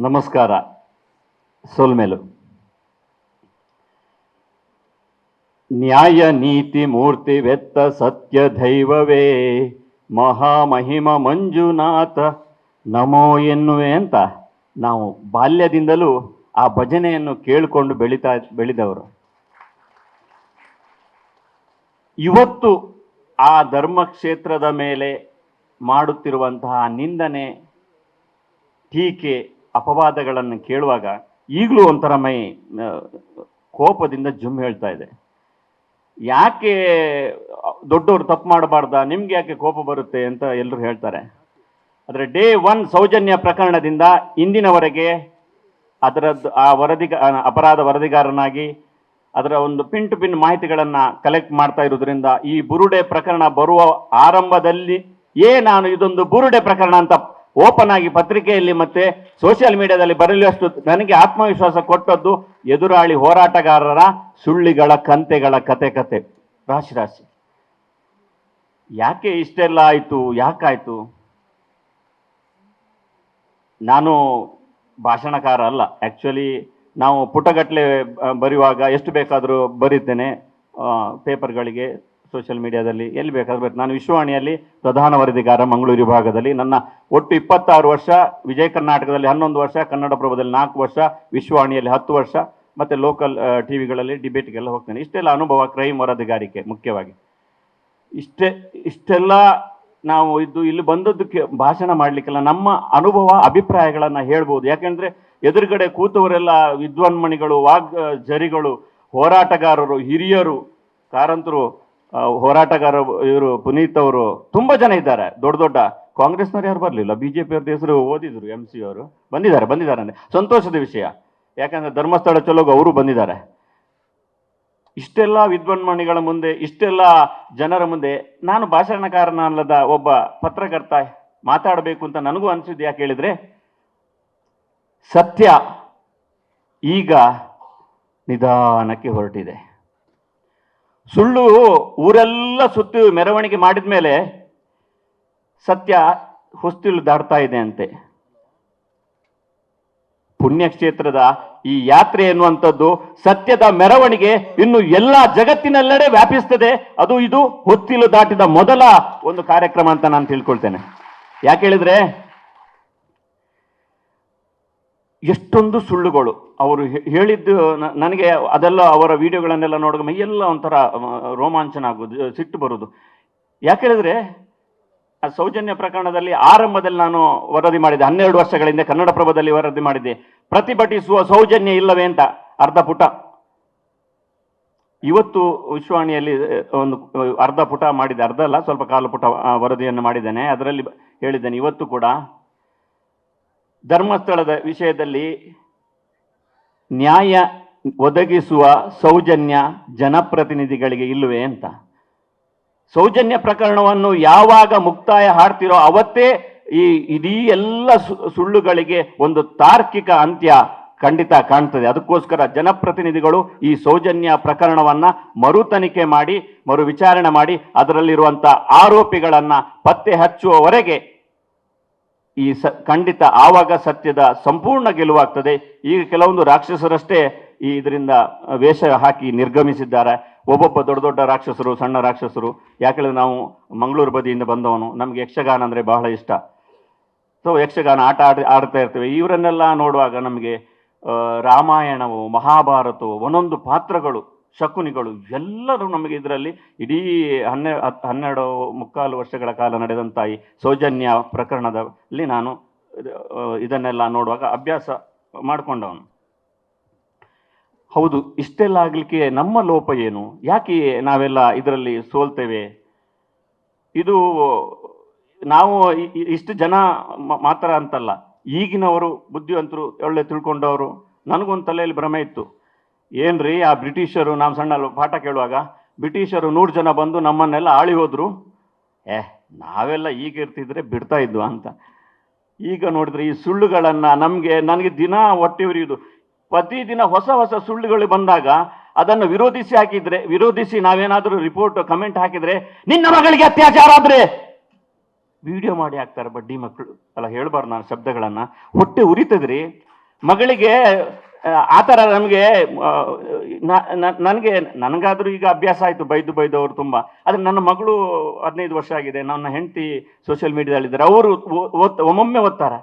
ನಮಸ್ಕಾರ. ಸೋಲ್ಮೇಲು ನ್ಯಾಯ, ನೀತಿ, ಮೂರ್ತಿ ವೆತ್ತ ಸತ್ಯ, ದೈವವೇ. ಮಹಾಮಹಿಮ ಮಂಜುನಾಥ. ನಮೋ ಎನ್ನುವೆ ಅಂತ ನಾವು ಬಾಲ್ಯದಿಂದಲೂ ಆ ಭಜನೆಯನ್ನು ಕೇಳಿಕೊಂಡು ಬೆಳೀತಾ, ಬೆಳೆದವರು. ಇವತ್ತು ಆ ಧರ್ಮಕ್ಷೇತ್ರದ ಮೇಲೆ ಮಾಡುತ್ತಿರುವಂತಹ ನಿಂದನೆ, ಟೀಕೆ ಅಪವಾದಗಳನ್ನು ಕೇಳುವಾಗ ಈಗಲೂ ಒಂಥರ ಮೈ ಕೋಪದಿಂದ ಜುಮ್ ಹೇಳ್ತಾ ಇದೆ. ಯಾಕೆ ದೊಡ್ಡವರು ತಪ್ಪು ಮಾಡಬಾರ್ದ? ನಿಮ್ಗೆ ಯಾಕೆ ಕೋಪ ಬರುತ್ತೆ ಅಂತ ಎಲ್ಲರೂ ಹೇಳ್ತಾರೆ. ಆದರೆ ಡೇ ಒನ್ ಸೌಜನ್ಯ ಪ್ರಕರಣದಿಂದ ಇಂದಿನವರೆಗೆ ಅದರದ್ದು ಆ ವರದಿ ಅಪರಾಧ ವರದಿಗಾರನಾಗಿ ಅದರ ಒಂದು ಪಿನ್ ಟು ಪಿನ್ ಮಾಹಿತಿಗಳನ್ನು ಕಲೆಕ್ಟ್ ಮಾಡ್ತಾ ಇರೋದ್ರಿಂದ ಈ ಬುರುಡೆ ಪ್ರಕರಣ ಬರುವ ಆರಂಭದಲ್ಲಿ ಏ ನಾನು ಇದೊಂದು ಬುರುಡೆ ಪ್ರಕರಣ ಅಂತ ಓಪನ್ ಆಗಿ ಪತ್ರಿಕೆಯಲ್ಲಿ ಮತ್ತೆ ಸೋಷಿಯಲ್ ಮೀಡಿಯಾದಲ್ಲಿ ಬರಲಿಯಷ್ಟು ನನಗೆ ಆತ್ಮವಿಶ್ವಾಸ ಕೊಟ್ಟದ್ದು ಎದುರಾಳಿ ಹೋರಾಟಗಾರರ ಸುಳ್ಳಿಗಳ ಕಂತೆಗಳ ಕತೆ ಕತೆ. ರಾಶಿ ರಾಶಿ. ಯಾಕೆ ಇಷ್ಟೆಲ್ಲ ಆಯಿತು? ಯಾಕಾಯಿತು? ನಾನು ಭಾಷಣಕಾರ ಅಲ್ಲ. ಆ್ಯಕ್ಚುಲಿ ನಾವು ಪುಟಗಟ್ಟಲೆ ಬರೆಯುವಾಗ ಎಷ್ಟು ಬೇಕಾದರೂ ಬರೀತೇನೆ ಪೇಪರ್ಗಳಿಗೆ ಸೋಷಿಯಲ್ ಮೀಡಿಯಾದಲ್ಲಿ ಎಲ್ಲಿ ಬೇಕಾದ್ರೆ ನಾನು ವಿಶ್ವವಾಣಿಯಲ್ಲಿ ಪ್ರಧಾನ ವರದಿಗಾರ ಮಂಗಳೂರು ವಿಭಾಗದಲ್ಲಿ. ನನ್ನ ಒಟ್ಟು ಇಪ್ಪತ್ತಾರು ವರ್ಷ ವಿಜಯ ಕರ್ನಾಟಕದಲ್ಲಿ ಹನ್ನೊಂದು ವರ್ಷ, ಕನ್ನಡಪ್ರಭದಲ್ಲಿ ನಾಲ್ಕು ವರ್ಷ, ವಿಶ್ವವಾಣಿಯಲ್ಲಿ ಹತ್ತು ವರ್ಷ, ಮತ್ತು ಲೋಕಲ್ ಟಿ ವಿಗಳಲ್ಲಿ ಡಿಬೇಟ್ಗೆಲ್ಲ ಹೋಗ್ತೇನೆ. ಇಷ್ಟೆಲ್ಲ ಅನುಭವ ಕ್ರೈಮ್ ವರದಿಗಾರಿಕೆ ಮುಖ್ಯವಾಗಿ. ಇಷ್ಟೇ, ಇಷ್ಟೆಲ್ಲ ನಾವು ಇದು ಇಲ್ಲಿ ಬಂದದ್ದಕ್ಕೆ ಭಾಷಣ ಮಾಡಲಿಕ್ಕೆಲ್ಲ ನಮ್ಮ ಅನುಭವ, ಅಭಿಪ್ರಾಯಗಳನ್ನು ಹೇಳ್ಬೋದು. ಯಾಕೆಂದರೆ ಎದುರುಗಡೆ ಕೂತವರೆಲ್ಲ ವಿದ್ವಾನ್ಮಣಿಗಳು, ವಾಗ್ ಜರಿಗಳು, ಹೋರಾಟಗಾರರು, ಹಿರಿಯರು, ಕಾರಂತರು ಹೋರಾಟಗಾರ ಇವರು ಪುನೀತ್ ಅವರು ತುಂಬಾ ಜನ ಇದ್ದಾರೆ, ದೊಡ್ಡ ದೊಡ್ಡ. ಕಾಂಗ್ರೆಸ್ನವ್ರು ಯಾರು ಬರಲಿಲ್ಲ? ಬಿಜೆಪಿ ಅವ್ರದ್ದು ಹೆಸರು ಓದಿದ್ರು ಎಂ ಸಿ ಅವರು. ಬಂದಿದ್ದಾರೆ ಬಂದಿದ್ದಾರೆ ಅಂದ್ರೆ ಸಂತೋಷದ ವಿಷಯ. ಯಾಕಂದ್ರೆ ಧರ್ಮಸ್ಥಳ ಚಲೋಗ ಅವರು ಬಂದಿದ್ದಾರೆ. ಇಷ್ಟೆಲ್ಲ ವಿದ್ವಾನ್ಮಣಿಗಳ ಮುಂದೆ, ಇಷ್ಟೆಲ್ಲ ಜನರ ಮುಂದೆ ನಾನು ಭಾಷಣಕಾರನ ಅಲ್ಲದ ಒಬ್ಬ ಪತ್ರಕರ್ತ ಮಾತಾಡಬೇಕು ಅಂತ ನನಗೂ ಅನಿಸಿದ್ದು ಯಾಕೆ ಹೇಳಿದ್ರೆ, ಸತ್ಯ ಈಗ ನಿಧಾನಕ್ಕೆ ಹೊರಟಿದೆ. ಸುಳ್ಳು ಊರೆಲ್ಲ ಸುತ್ತಿ ಮೆರವಣಿಗೆ ಮಾಡಿದ ಮೇಲೆ ಸತ್ಯ ಹೊಸ್ತಿಲು ದಾಡ್ತಾ ಇದೆ ಅಂತೆ. ಪುಣ್ಯಕ್ಷೇತ್ರದ ಈ ಯಾತ್ರೆ ಎನ್ನುವಂಥದ್ದು ಸತ್ಯದ ಮೆರವಣಿಗೆ ಇನ್ನು ಎಲ್ಲ ಜಗತ್ತಿನೆಲ್ಲೆಡೆ ವ್ಯಾಪಿಸ್ತದೆ. ಅದು ಇದು ಹೊತ್ತಿಲು ದಾಟಿದ ಮೊದಲ ಒಂದು ಕಾರ್ಯಕ್ರಮ ಅಂತ ನಾನು ತಿಳ್ಕೊಳ್ತೇನೆ. ಯಾಕೆ ಹೇಳಿದ್ರೆ ಎಷ್ಟೊಂದು ಸುಳ್ಳುಗಳು. ಅವರು ಹೇಳಿದ್ದು ನನಗೆ ಅದೆಲ್ಲ ಅವರ ವಿಡಿಯೋಗಳನ್ನೆಲ್ಲ ನೋಡುವಾಗ ಮೈಯೆಲ್ಲ ಒಂಥರ ರೋಮಾಂಚನ ಆಗೋದು ಸಿಟ್ಟು ಬರೋದು. ಯಾಕೆ ಆ ಸೌಜನ್ಯ ಪ್ರಕರಣದಲ್ಲಿ ಆರಂಭದಲ್ಲಿ ನಾನು ವರದಿ ಮಾಡಿದ್ದೆ, ಹನ್ನೆರಡು ವರ್ಷಗಳಿಂದ ಕನ್ನಡಪ್ರಭದಲ್ಲಿ ವರದಿ ಮಾಡಿದ್ದೆ. ಪ್ರತಿಭಟಿಸುವ ಸೌಜನ್ಯ ಇಲ್ಲವೇ ಅಂತ, ಅರ್ಧ ಪುಟ. ಇವತ್ತು ವಿಶ್ವಾಣಿಯಲ್ಲಿ ಒಂದು ಅರ್ಧ ಪುಟ ಮಾಡಿದೆ ಅರ್ಧ ಅಲ್ಲ, ಸ್ವಲ್ಪ ಕಾಲು ಪುಟ ವರದಿಯನ್ನು ಮಾಡಿದ್ದೇನೆ. ಅದರಲ್ಲಿ ಹೇಳಿದ್ದೇನೆ, ಇವತ್ತು ಕೂಡ ಧರ್ಮಸ್ಥಳದ ವಿಷಯದಲ್ಲಿ ನ್ಯಾಯ ಒದಗಿಸುವ ಸೌಜನ್ಯ ಜನಪ್ರತಿನಿಧಿಗಳಿಗೆ ಇಲ್ಲವೇ ಅಂತ. ಸೌಜನ್ಯ ಪ್ರಕರಣವನ್ನು ಯಾವಾಗ ಮುಕ್ತಾಯ ಹಾಡ್ತಿರೋ ಅವತ್ತೇ ಈ ಇಡೀ ಎಲ್ಲ ಸುಳ್ಳುಗಳಿಗೆ ಒಂದು ತಾರ್ಕಿಕ ಅಂತ್ಯ ಖಂಡಿತ ಕಾಣ್ತದೆ. ಅದಕ್ಕೋಸ್ಕರ ಜನಪ್ರತಿನಿಧಿಗಳು ಈ ಸೌಜನ್ಯ ಪ್ರಕರಣವನ್ನ ಮರು ತನಿಖೆ ಮಾಡಿ ಮರು ವಿಚಾರಣೆ ಮಾಡಿ ಅದರಲ್ಲಿರುವಂಥ ಆರೋಪಿಗಳನ್ನ ಪತ್ತೆ ಹಚ್ಚುವವರೆಗೆ ಈ ಸ, ಖಂಡಿತ ಆವಾಗ ಸತ್ಯದ ಸಂಪೂರ್ಣ ಗೆಲುವಾಗ್ತದೆ. ಈಗ ಕೆಲವೊಂದು ರಾಕ್ಷಸರಷ್ಟೇ ಈ ಇದರಿಂದ ವೇಷ ಹಾಕಿ ನಿರ್ಗಮಿಸಿದ್ದಾರೆ. ಒಬ್ಬೊಬ್ಬ ದೊಡ್ಡ ದೊಡ್ಡ ರಾಕ್ಷಸರು, ಸಣ್ಣ ರಾಕ್ಷಸರು. ಯಾಕೆಂದ್ರೆ ನಾವು ಮಂಗಳೂರು ಬದಿಯಿಂದ ಬಂದವನು. ನಮಗೆ ಯಕ್ಷಗಾನ ಅಂದರೆ ಬಹಳ ಇಷ್ಟ. ಸೊ, ಯಕ್ಷಗಾನ ಆಟ ಆಡಿ, ಆಡ್ತಾ ಇರ್ತೇವೆ. ಇವರನ್ನೆಲ್ಲ ನೋಡುವಾಗ ನಮಗೆ ರಾಮಾಯಣವು, ಮಹಾಭಾರತವು, ಒಂದೊಂದು ಪಾತ್ರಗಳು ಶಕುನಿಗಳು ಎಲ್ಲರೂ ನಮಗೆ ಇದರಲ್ಲಿ ಇಡೀ ಹನ್ನೆ ಹನ್ನೆರಡು ಮುಕ್ಕಾಲು ವರ್ಷಗಳ ಕಾಲ ನಡೆದಂಥ ಈ ಸೌಜನ್ಯ ಪ್ರಕರಣದಲ್ಲಿ ನಾನು ಇದನ್ನೆಲ್ಲ ನೋಡುವಾಗ ಅಭ್ಯಾಸ ಮಾಡಿಕೊಂಡವನು. ಹೌದು, ಇಷ್ಟೆಲ್ಲ ಆಗಲಿಕ್ಕೆ ನಮ್ಮ ಲೋಪ ಏನು? ಯಾಕೆ ನಾವೆಲ್ಲ ಇದರಲ್ಲಿ ಸೋಲ್ತೇವೆ? ಇದು ನಾವು ಇಷ್ಟು ಜನ ಮಾತ್ರ ಅಂತಲ್ಲ, ಈಗಿನವರು ಬುದ್ಧಿವಂತರು ಒಳ್ಳೆ ತಿಳ್ಕೊಂಡವರು, ನನಗೊಂದು ತಲೆಯಲ್ಲಿ ಭ್ರಮೆ ಇತ್ತು. ಏನ್ರಿ ಆ ಬ್ರಿಟಿಷರು ನಮ್ಮ ಸಣ್ಣ ಪಾಠ ಕೇಳುವಾಗ, ಬ್ರಿಟಿಷರು ನೂರು ಜನ ಬಂದು ನಮ್ಮನ್ನೆಲ್ಲ ಆಳಿ ಹೋದ್ರು. ಏ, ನಾವೆಲ್ಲ ಈಗ ಇರ್ತಿದ್ರೆ ಬಿಡ್ತಾ ಇದ್ವು ಅಂತ. ಈಗ ನೋಡಿದ್ರೆ ಈ ಸುಳ್ಳುಗಳನ್ನು ನಮಗೆ, ನನಗೆ ದಿನ ಹೊಟ್ಟೆ ಉರಿಯುವುದು ಪ್ರತಿದಿನ ಹೊಸ ಹೊಸ ಸುಳ್ಳುಗಳು ಬಂದಾಗ ಅದನ್ನು ವಿರೋಧಿಸಿ ಹಾಕಿದ್ರೆ, ವಿರೋಧಿಸಿ ನಾವೇನಾದರೂ ರಿಪೋರ್ಟ್, ಕಮೆಂಟ್ ಹಾಕಿದ್ರೆ, ನಿನ್ನ ಮಗಳಿಗೆ ಅತ್ಯಾಚಾರ ಆದ್ರೆ? ವಿಡಿಯೋ ಮಾಡಿ ಹಾಕ್ತಾರೆ ಬಡ್ಡಿ ಮಕ್ಕಳು ಅಲ್ಲ, ಹೇಳ್ಬಾರ್ದು ನಾನು ಶಬ್ದಗಳನ್ನು. ಹೊಟ್ಟೆ ಉರಿತದ್ರಿ. ಮಗಳಿಗೆ ಆ, ಥರ ನಮಗೆ ನನಗೆ ನನಗಾದರೂ ಈಗ ಅಭ್ಯಾಸ ಆಯಿತು ಬೈದು ಬೈದು ಅವರು ತುಂಬ. ಆದರೆ ನನ್ನ ಮಗಳು ಹದಿನೈದು ವರ್ಷ ಆಗಿದೆ ನನ್ನ ಹೆಂಡತಿ ಸೋಷಿಯಲ್ ಮೀಡಿಯಾದಲ್ಲಿದ್ದಾರೆ ಅವರು ಒಮ್ಮೊಮ್ಮೆ ಓದ್ತಾರೆ.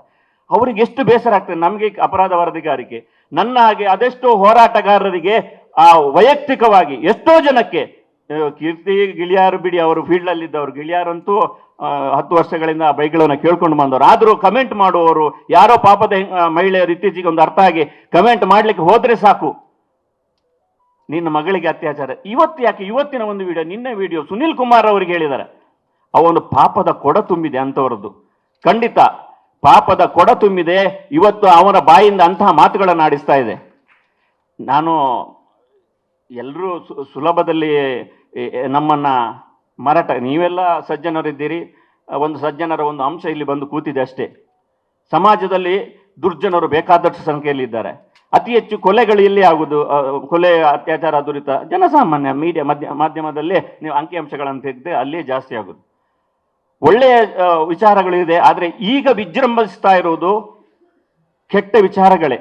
ಅವರಿಗೆ ಎಷ್ಟು ಬೇಸರ ಆಗ್ತದೆ ನಮಗೆ ಅಪರಾಧ ವರದಿಗಾರಿಕೆ. ನನ್ನ ಹಾಗೆ ಅದೆಷ್ಟೋ ಹೋರಾಟಗಾರರಿಗೆ ಆ ವೈಯಕ್ತಿಕವಾಗಿ ಎಷ್ಟೋ ಜನಕ್ಕೆ ಕೀರ್ತಿ ಗಿಳಿಯಾರು ಬಿಡಿ ಅವರು ಫೀಲ್ಡಲ್ಲಿದ್ದವರು ಗಿಳಿಯಾರಂತೂ ಹತ್ತು ವರ್ಷಗಳಿಂದ ಆ ಬೈಕ್ಗಳನ್ನ ಕೇಳ್ಕೊಂಡು ಬಂದವರು. ಆದರೂ ಕಮೆಂಟ್ ಮಾಡುವವರು, ಯಾರೋ ಪಾಪದ ಮಹಿಳೆಯರು ಇತ್ತೀಚೆಗೆ ಒಂದು ಅರ್ಥ ಆಗಿ ಕಮೆಂಟ್ ಮಾಡ್ಲಿಕ್ಕೆ ಹೋದರೆ ಸಾಕು. ನಿನ್ನ ಮಗಳಿಗೆ ಅತ್ಯಾಚಾರ. ಇವತ್ತು ಯಾಕೆ, ಇವತ್ತಿನ ಒಂದು ವಿಡಿಯೋ ನಿನ್ನೆ ವಿಡಿಯೋ ಸುನಿಲ್ ಕುಮಾರ್ ಅವರಿಗೆ ಹೇಳಿದ್ದಾರೆ. ಅವನು ಪಾಪದ ಕೊಡ ತುಂಬಿದೆ ಅಂತವರದ್ದು. ಖಂಡಿತ ಪಾಪದ ಕೊಡ ತುಂಬಿದೆ, ಇವತ್ತು ಅವರ ಬಾಯಿಂದ ಅಂತಹ ಮಾತುಗಳನ್ನು ಆಡಿಸ್ತಾ ಇದೆ. ನಾನು ಎಲ್ಲರೂ ಸುಲಭದಲ್ಲಿ ನಮ್ಮನ್ನ ಮಾರಾಟ ನೀವೆಲ್ಲ ಸಜ್ಜನರಿದ್ದೀರಿ. ಒಂದು ಸಜ್ಜನರ ಒಂದು ಅಂಶ ಇಲ್ಲಿ ಬಂದು ಕೂತಿದೆ ಅಷ್ಟೇ. ಸಮಾಜದಲ್ಲಿ ದುರ್ಜನರು ಬೇಕಾದಷ್ಟು ಸಂಖ್ಯೆಯಲ್ಲಿ ಇದ್ದಾರೆ. ಅತಿ ಹೆಚ್ಚು ಕೊಲೆಗಳು ಇಲ್ಲಿ ಆಗುದು? ಕೊಲೆ, ಅತ್ಯಾಚಾರ, ದುರಿತ, ಜನಸಾಮಾನ್ಯ ಮೀಡಿಯಾ, ಮಧ್ಯ, ಮಾಧ್ಯಮದಲ್ಲಿ ನೀವು ಅಂಕಿಅಂಶಗಳನ್ನು ತೆಗೆದು ಅಲ್ಲಿಯೇ ಜಾಸ್ತಿ ಆಗುದು. ಒಳ್ಳೆಯ ವಿಚಾರಗಳಿದೆ ಆದರೆ ಈಗ ವಿಜೃಂಭಿಸ್ತಾ ಇರುವುದು ಕೆಟ್ಟ ವಿಚಾರಗಳೇ.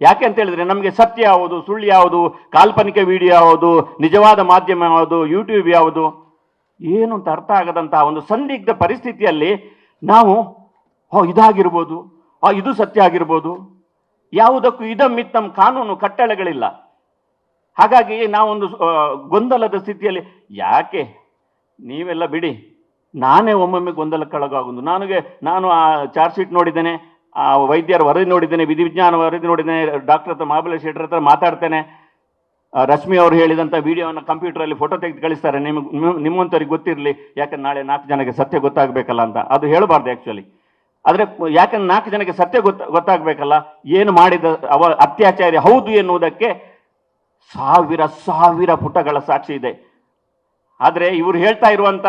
ಯಾಕೆ ಅಂತ ಹೇಳಿದ್ರೆ ನಮಗೆ ಸತ್ಯ ಯಾವುದು, ಸುಳ್ಳು ಯಾವುದು, ಕಾಲ್ಪನಿಕ ವಿಡಿಯೋ ಯಾವುದು, ನಿಜವಾದ ಮಾಧ್ಯಮ ಯಾವುದು ಯೂಟ್ಯೂಬ್ ಯಾವುದು ಏನು ಅಂತ ಅರ್ಥ ಆಗದಂತಹ ಒಂದು ಸಂದಿಗ್ಧ ಪರಿಸ್ಥಿತಿಯಲ್ಲಿ ನಾವು, ಹೋ, ಇದಾಗಿರ್ಬೋದು. ಆ, ಇದು ಸತ್ಯ ಆಗಿರ್ಬೋದು. ಯಾವುದಕ್ಕೂ ಇದಂ ಮಿತ್ತಂ ಕಾನೂನು ಕಟ್ಟಳೆಗಳಿಲ್ಲ. ಹಾಗಾಗಿ ನಾವೊಂದು ಗೊಂದಲದ ಸ್ಥಿತಿಯಲ್ಲಿ, ಯಾಕೆ? ನೀವೆಲ್ಲ ಬಿಡಿ. ನಾನೇ ಒಮ್ಮೊಮ್ಮೆ ಗೊಂದಲಕ್ಕೊಳಗಾಗುವುದು. ನನಗೆ, ನಾನು ಆ ಚಾರ್ಜ್ ಶೀಟ್ ನೋಡಿದ್ದೇನೆ, ಆ ವೈದ್ಯರ ವರದಿ ನೋಡಿದ್ದೇನೆ, ವಿಧಿವಿಜ್ಞಾನ ವರದಿ ನೋಡಿದ್ದೇನೆ, ಡಾಕ್ಟರ್ ಹತ್ರ ಮಹಾಬಲೇಶ್ ಹತ್ರ ಮಾತಾಡ್ತೇನೆ. ರಶ್ಮಿ ಅವರು ಹೇಳಿದಂಥ ವಿಡಿಯೋವನ್ನು ಕಂಪ್ಯೂಟರಲ್ಲಿ ಫೋಟೋ ತೆಗೆದು ಕಳಿಸ್ತಾರೆ. ನಿಮಗೆ ನಿಮ್ಮಂಥವ್ರಿಗೆ ಗೊತ್ತಿರಲಿ, ಯಾಕಂದ್ರೆ ನಾಳೆ ನಾಲ್ಕು ಜನಕ್ಕೆ ಸತ್ಯ ಗೊತ್ತಾಗಬೇಕಲ್ಲ ಅಂತ. ಅದು ಹೇಳಬಾರ್ದು ಆ್ಯಕ್ಚುಲಿ ಆದರೆ ಯಾಕಂದ್ರೆ ನಾಲ್ಕು ಜನಕ್ಕೆ ಸತ್ಯ ಗೊತ್ತ, ಗೊತ್ತಾಗಬೇಕಲ್ಲ? ಏನು ಮಾಡಿದ ಅವ, ಅತ್ಯಾಚಾರಿ ಹೌದು ಎನ್ನುವುದಕ್ಕೆ ಸಾವಿರ ಸಾವಿರ ಪುಟಗಳ ಸಾಕ್ಷಿ ಇದೆ. ಆದ್ರೆ ಇವ್ರು ಹೇಳ್ತಾ ಇರುವಂತ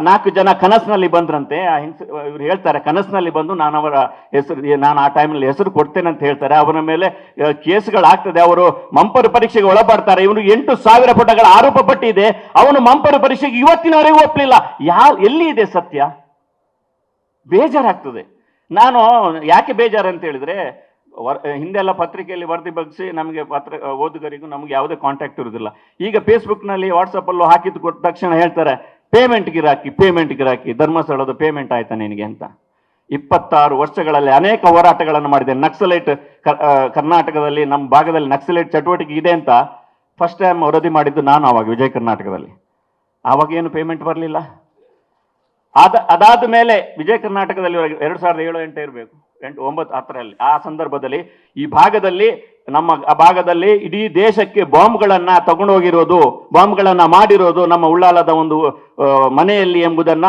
ನಾಲ್ಕು ಜನ ಕನಸಿನಲ್ಲಿ ಬಂದ್ರಂತೆ, ಆ ಹಿಂಸ, ಇವ್ರು ಹೇಳ್ತಾರೆ, ಕನಸಿನಲ್ಲಿ ಬಂದು ನಾನು ಅವರ ಹೆಸರು ನಾನು ಆ ಟೈಮಲ್ಲಿ ಹೆಸರು ಕೊಡ್ತೇನೆ ಅಂತ ಹೇಳ್ತಾರೆ. ಅವರ ಮೇಲೆ ಕೇಸ್ಗಳಾಗ್ತದೆ. ಅವರು ಮಂಪರು ಪರೀಕ್ಷೆಗೆ ಒಳಪಡ್ತಾರೆ. ಇವನು ಎಂಟು ಸಾವಿರ ಪುಟಗಳ ಆರೋಪ ಪಟ್ಟಿದೆ. ಅವನು ಮಂಪರು ಪರೀಕ್ಷೆಗೆ ಇವತ್ತಿನವರೆಗೂ ಒಪ್ಪಲಿಲ್ಲ ಯಾವ, ಎಲ್ಲಿ ಇದೆ ಸತ್ಯ? ಬೇಜಾರಾಗ್ತದೆ. ನಾನು ಯಾಕೆ ಬೇಜಾರು ಅಂತ ಹೇಳಿದ್ರೆ ವರ್ ಹಿಂದೆಲ್ಲ ಪತ್ರಿಕೆಯಲ್ಲಿ ವರದಿ ಬಗ್ಗಿಸಿ ನಮಗೆ ಪತ್ರ, ಓದುಗರಿಗೂ ನಮಗೆ ಯಾವುದೇ ಕಾಂಟ್ಯಾಕ್ಟ್ ಇರುವುದಿಲ್ಲ ಈಗ ಫೇಸ್ಬುಕ್ನಲ್ಲಿ ವಾಟ್ಸಪ್ಪಲ್ಲೂ ಹಾಕಿದ್ದು ಕೊಟ್ಟ ತಕ್ಷಣ ಹೇಳ್ತಾರೆ ಪೇಮೆಂಟ್ ಗಿರಾಕಿ ಪೇಮೆಂಟ್ ಗಿರಾಕಿ ಧರ್ಮಸ್ಥಳದ ಪೇಮೆಂಟ್ ಆಯ್ತಾ ನಿನಗೆ ಅಂತ. ಇಪ್ಪತ್ತಾರು ವರ್ಷಗಳಲ್ಲಿ ಅನೇಕ ಹೋರಾಟಗಳನ್ನು ಮಾಡಿದೆ. ನಕ್ಸಲೈಟ್ ಕರ್ನಾಟಕದಲ್ಲಿ ನಮ್ಮ ಭಾಗದಲ್ಲಿ ನಕ್ಸಲೈಟ್ ಚಟುವಟಿಕೆ ಇದೆ ಅಂತ ಫಸ್ಟ್ ಟೈಮ್ ವರದಿ ಮಾಡಿದ್ದು ನಾನು ಆವಾಗ ವಿಜಯ ಕರ್ನಾಟಕದಲ್ಲಿ. ಆವಾಗ ಏನು ಪೇಮೆಂಟ್ ಬರಲಿಲ್ಲ. ಅದ, ಅದಾದ ಮೇಲೆ ವಿಜಯ ಕರ್ನಾಟಕದಲ್ಲಿ ಎರಡು ಸಾವಿರದ ಏಳು ಎಂಟು ಇರಬೇಕು. ಎಂಟು, ಒಂಬತ್ತು ಹತ್ತರಲ್ಲಿ ಆ ಸಂದರ್ಭದಲ್ಲಿ ಈ ಭಾಗದಲ್ಲಿ, ನಮ್ಮ ಆ ಭಾಗದಲ್ಲಿ ಇಡೀ ದೇಶಕ್ಕೆ ಬಾಂಬ್ಗಳನ್ನ ತಗೊಂಡೋಗಿರೋದು, ಬಾಂಬ್ಗಳನ್ನು ಮಾಡಿರೋದು ನಮ್ಮ ಉಳ್ಳಾಲದ ಒಂದು ಮನೆಯಲ್ಲಿ ಎಂಬುದನ್ನ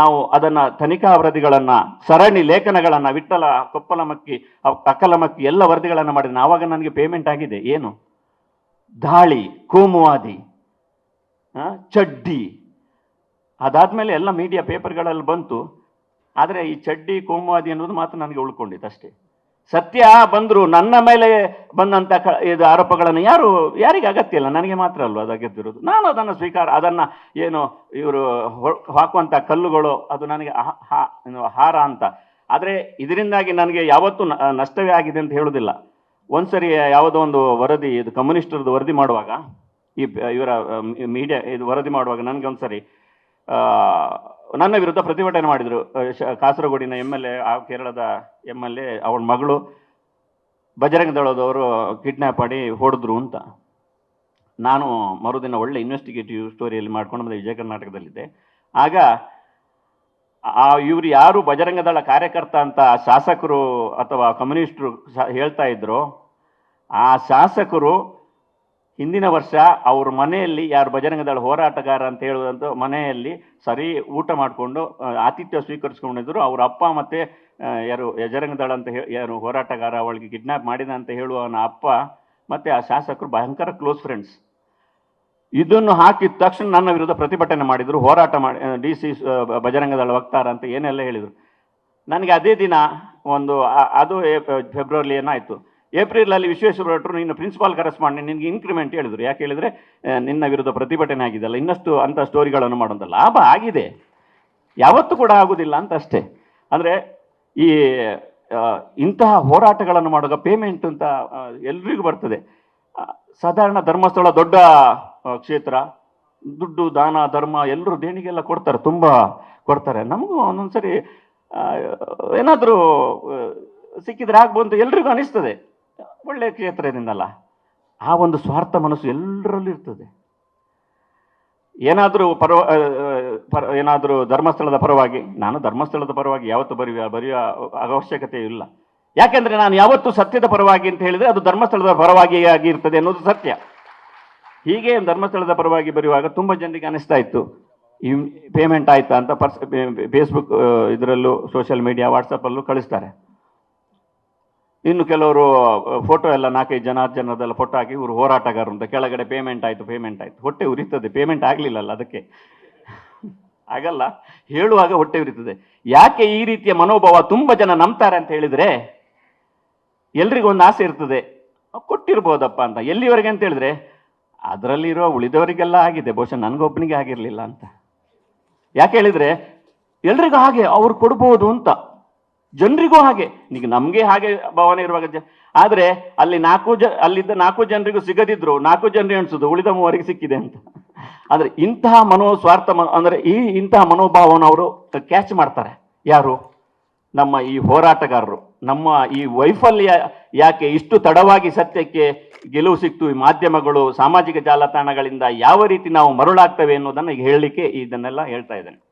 ನಾವು ಅದನ್ನ ತನಿಖಾ ವರದಿಗಳನ್ನ, ಸರಣಿ ಲೇಖನಗಳನ್ನ ವಿಠಲ ಕೊಪ್ಪಲಮಕ್ಕಿ ಅಕ್ಕಲಮಕ್ಕಿ ಎಲ್ಲ ವರದಿಗಳನ್ನ ಮಾಡಿದ್ದೇನೆ ಆವಾಗ ನನಗೆ ಪೇಮೆಂಟ್ ಆಗಿದೆ. ಏನು? ದಾಳಿ, ಕೋಮುವಾದಿ ಚಡ್ಡಿ ಅದಾದ್ಮೇಲೆ ಎಲ್ಲ ಮೀಡಿಯಾ ಪೇಪರ್ಗಳಲ್ಲಿ ಬಂತು. ಆದರೆ ಈ ಚಡ್ಡಿ, ಕೋಮುವಾದಿ ಅನ್ನೋದು ಮಾತ್ರ ನನಗೆ ಉಳ್ಕೊಂಡಿತ್ತು ಅಷ್ಟೇ. ಸತ್ಯ ಬಂದರು, ನನ್ನ ಮೇಲೆ ಬಂದಂತ ಕ ಇದು ಆರೋಪಗಳನ್ನು ಯಾರು, ಯಾರಿಗೆ ಅಗತ್ಯ ಇಲ್ಲ? ನನಗೆ ಮಾತ್ರ ಅಲ್ವ ಅದು ಗೆದ್ದಿರೋದು ನಾನು ಅದನ್ನು ಸ್ವೀಕಾರ, ಅದನ್ನು ಏನು ಇವರು ಹಾಕುವಂಥ ಕಲ್ಲುಗಳು, ಅದು ನನಗೆ ಹಾರ ಅಂತ. ಆದರೆ ಇದರಿಂದಾಗಿ ನನಗೆ ಯಾವತ್ತೂ ನಷ್ಟವೇ ಆಗಿದೆ ಅಂತ ಹೇಳೋದಿಲ್ಲ. ಒಂದ್ಸರಿ ಯಾವುದೋ ಒಂದು ವರದಿ, ಇದು ಕಮ್ಯುನಿಸ್ಟರದ್ದು ವರದಿ ಮಾಡುವಾಗ, ಈ ಇವರ ಮೀಡಿಯಾ ಇದು ವರದಿ ಮಾಡುವಾಗ ನನಗೆ ಒಂದ್ಸರಿ ನನ್ನ ವಿರುದ್ಧ ಪ್ರತಿಭಟನೆ ಮಾಡಿದರು. ಕಾಸರಗೋಡಿನ ಎಂ ಎಲ್ ಎ ಆ, ಕೇರಳದ ಎಂ ಎಲ್ ಎ ಅವಳ ಮಗಳು ಬಜರಂಗ ದಳದವರು ಕಿಡ್ನ್ಯಾಪ್ ಮಾಡಿ ಹೊಡೆದ್ರು ಅಂತ. ನಾನು ಮರುದಿನ ಒಳ್ಳೆ ಇನ್ವೆಸ್ಟಿಗೇಟಿವ್ ಸ್ಟೋರಿಯಲ್ಲಿ ಮಾಡ್ಕೊಂಡು ಬಂದೆ, ವಿಜಯ ಕರ್ನಾಟಕದಲ್ಲಿದ್ದೆ. ಆಗ ಆ, ಇವರು ಯಾರು ಬಜರಂಗ ದಳ ಕಾರ್ಯಕರ್ತ ಅಂತ ಶಾಸಕರು ಅಥವಾ ಕಮ್ಯುನಿಸ್ಟರು ಹೇಳ್ತಾ ಇದ್ರು, ಆ ಶಾಸಕರು ಹಿಂದಿನ ವರ್ಷ ಅವ್ರ ಮನೆಯಲ್ಲಿ ಯಾರು ಬಜರಂಗ ದಳ ಹೋರಾಟಗಾರ ಅಂತ ಹೇಳುವಂಥ ಮನೆಯಲ್ಲಿ ಸರಿ ಊಟ ಮಾಡಿಕೊಂಡು ಆತಿಥ್ಯ ಸ್ವೀಕರಿಸ್ಕೊಂಡಿದ್ರು. ಅವ್ರ ಅಪ್ಪ ಮತ್ತೆ ಯಾರು ಯಜರಂಗದಳ ಅಂತ ಯಾರು ಹೋರಾಟಗಾರ, ಅವಳಿಗೆ ಕಿಡ್ನಾಪ್ ಮಾಡಿದ ಅಂತ ಹೇಳುವ ಹೇಳುವವನ ಅಪ್ಪ ಮತ್ತೆ ಆ ಶಾಸಕರು ಭಯಂಕರ ಕ್ಲೋಸ್ ಫ್ರೆಂಡ್ಸ್ ಇದನ್ನು ಹಾಕಿದ ತಕ್ಷಣ ನನ್ನ ವಿರುದ್ಧ ಪ್ರತಿಭಟನೆ ಮಾಡಿದ್ರು, ಹೋರಾಟ ಮಾಡಿ ಡಿ ಸಿ ಬಜರಂಗ ದಳ ವಕ್ತಾರ ಅಂತ ಏನೆಲ್ಲ ಹೇಳಿದರು. ನನಗೆ ಅದೇ ದಿನ ಒಂದು ಅದು ಫೆಬ್ರವರಿ ಏನಾಯಿತು ಏಪ್ರಿಲಲ್ಲಿ ವಿಶ್ವೇಶ್ವರ ಭಟ್ರು ನಿನ್ನ ಪ್ರಿನ್ಸಿಪಾಲ್ ಕರೆಸ್ಪಾಂಡೆಂಟ್ ನಿನಗೆ ಇನ್ಕ್ರಿಮೆಂಟ್ ಹೇಳಿದ್ರು. ಯಾಕೆ ಹೇಳಿದರೆ ನಿನ್ನ ವಿರುದ್ಧ ಪ್ರತಿಭಟನೆ ಆಗಿದೆಲ್ಲ ಇನ್ನಷ್ಟು ಅಂಥ ಸ್ಟೋರಿಗಳನ್ನು ಮಾಡೋದು ಲಾಭ ಆಗಿದೆ. ಯಾವತ್ತೂ ಕೂಡ ಆಗೋದಿಲ್ಲ ಅಂತ ಅಷ್ಟೇ. ಅಂದ್ರೆ ಈ ಇಂತಹ ಹೋರಾಟಗಳನ್ನು ಮಾಡುವಾಗ ಪೇಮೆಂಟ್ ಅಂತ ಎಲ್ರಿಗೂ ಬರ್ತದೆ. ಸಾಧಾರಣ ಧರ್ಮಸ್ಥಳ ದೊಡ್ಡ ಕ್ಷೇತ್ರ, ದುಡ್ಡು, ದಾನ, ಧರ್ಮ ಎಲ್ಲರೂ ದೇಣಿಗೆಲ್ಲ ಕೊಡ್ತಾರೆ, ತುಂಬ ಕೊಡ್ತಾರೆ. ನಮಗೂ ಒಂದೊಂದ್ಸರಿ ಸರಿ ಏನಾದ್ರೂ ಸಿಕ್ಕಿದ್ರೆ ಆಗ್ಬೋದು ಅಂತ ಎಲ್ರಿಗೂ ಅನಿಸ್ತದೆ. ಒಳ್ಳೆ ಕ್ಷೇತ್ರದಿಂದಲ್ಲ, ಆ ಒಂದು ಸ್ವಾರ್ಥ ಮನಸ್ಸು ಎಲ್ಲರಲ್ಲೂ ಇರ್ತದೆ. ಏನಾದರೂ ಪರ ಪರ, ಏನಾದರೂ ಧರ್ಮಸ್ಥಳದ ಪರವಾಗಿ, ನಾನು ಧರ್ಮಸ್ಥಳದ ಪರವಾಗಿ ಯಾವತ್ತು ಬರೆಯುವ ಬರೆಯುವ ಅವಶ್ಯಕತೆ ಇಲ್ಲ. ಯಾಕೆಂದರೆ ನಾನು ಯಾವತ್ತೂ ಸತ್ಯದ ಪರವಾಗಿ ಅಂತ ಹೇಳಿದರೆ ಅದು ಧರ್ಮಸ್ಥಳದ ಪರವಾಗಿ ಆಗಿ ಇರ್ತದೆ ಅನ್ನೋದು ಸತ್ಯ. ಹೀಗೆ ಧರ್ಮಸ್ಥಳದ ಪರವಾಗಿ ಬರೆಯುವಾಗ ತುಂಬ ಜನರಿಗೆ ಅನಿಸ್ತಾ ಇತ್ತು, ಈ ಪೇಮೆಂಟ್ ಆಯಿತಾ ಅಂತ ಪರ್ಸ್ ಫೇಸ್ಬುಕ್ ಇದರಲ್ಲೂ ಸೋಷಿಯಲ್ ಮೀಡಿಯಾ ವಾಟ್ಸಪ್ಪಲ್ಲೂ ಕಳಿಸ್ತಾರೆ. ಇನ್ನು ಕೆಲವರು ಫೋಟೋ ಎಲ್ಲ ನಾಲ್ಕೈದು ಜನ ಹತ್ತು ಜನದೆಲ್ಲ ಫೋಟೋ ಹಾಕಿ ಇವರು ಹೋರಾಟಗಾರರು ಅಂತ ಕೆಳಗಡೆ ಪೇಮೆಂಟ್ ಆಯಿತು ಪೇಮೆಂಟ್ ಆಯಿತು. ಹೊಟ್ಟೆ ಉರಿತದೆ ಪೇಮೆಂಟ್ ಆಗಲಿಲ್ಲಲ್ಲ ಅದಕ್ಕೆ. ಆಗಲ್ಲ, ಹೇಳುವಾಗ ಹೊಟ್ಟೆ ಉರಿತದೆ. ಯಾಕೆ ಈ ರೀತಿಯ ಮನೋಭಾವ ತುಂಬ ಜನ ನಂಬ್ತಾರೆ ಅಂತ ಹೇಳಿದರೆ ಎಲ್ರಿಗೂ ಒಂದು ಆಸೆ ಇರ್ತದೆ ಕೊಟ್ಟಿರ್ಬೋದಪ್ಪ ಅಂತ. ಎಲ್ಲಿವರೆಗೆ ಅಂತ ಹೇಳಿದ್ರೆ ಅದರಲ್ಲಿರೋ ಉಳಿದವರಿಗೆಲ್ಲ ಆಗಿದೆ, ಬಹುಶಃ ನನಗೊಬ್ಬನಿಗೆ ಆಗಿರಲಿಲ್ಲ ಅಂತ. ಯಾಕೆ ಹೇಳಿದರೆ, ಎಲ್ರಿಗೂ ಹಾಗೆ, ಅವ್ರು ಕೊಡ್ಬೋದು ಅಂತ. ಜನರಿಗೂ ಹಾಗೆ. ಈಗ ನಮಗೆ ಹಾಗೆ ಭಾವನೆ ಇರುವಾಗ ಆದರೆ ಅಲ್ಲಿ ನಾಲ್ಕು ಜ, ಅಲ್ಲಿದ್ದ ನಾಲ್ಕು ಜನರಿಗೂ ಸಿಗದಿದ್ರು, ನಾಲ್ಕು ಜನರಿಗೆ ಅನ್ಸುದು ಉಳಿದ ಮೂವರಿಗೆ ಸಿಕ್ಕಿದೆ ಅಂತ. ಆದರೆ ಇಂತಹ ಮನೋ ಸ್ವಾರ್ಥ ಮ- ಅಂದರೆ ಈ ಇಂತಹ ಮನೋಭಾವವನ್ನು ಅವರು ಕ್ಯಾಚ್ ಮಾಡ್ತಾರೆ. ಯಾರು? ನಮ್ಮ ಈ ಹೋರಾಟಗಾರರು. ನಮ್ಮ ಈ ವೈಫಲ್ಯ ಯಾಕೆ ಇಷ್ಟು ತಡವಾಗಿ ಸತ್ಯಕ್ಕೆ ಗೆಲುವು ಸಿಕ್ತು? ಈ ಮಾಧ್ಯಮಗಳು, ಸಾಮಾಜಿಕ ಜಾಲತಾಣಗಳಿಂದ ಯಾವ ರೀತಿ ನಾವು ಮರುಳಾಗ್ತವೆ ಅನ್ನೋದನ್ನು ಈಗ ಹೇಳಲಿಕ್ಕೆ ಇದನ್ನೆಲ್ಲ ಹೇಳ್ತಾ ಇದ್ದೇನೆ.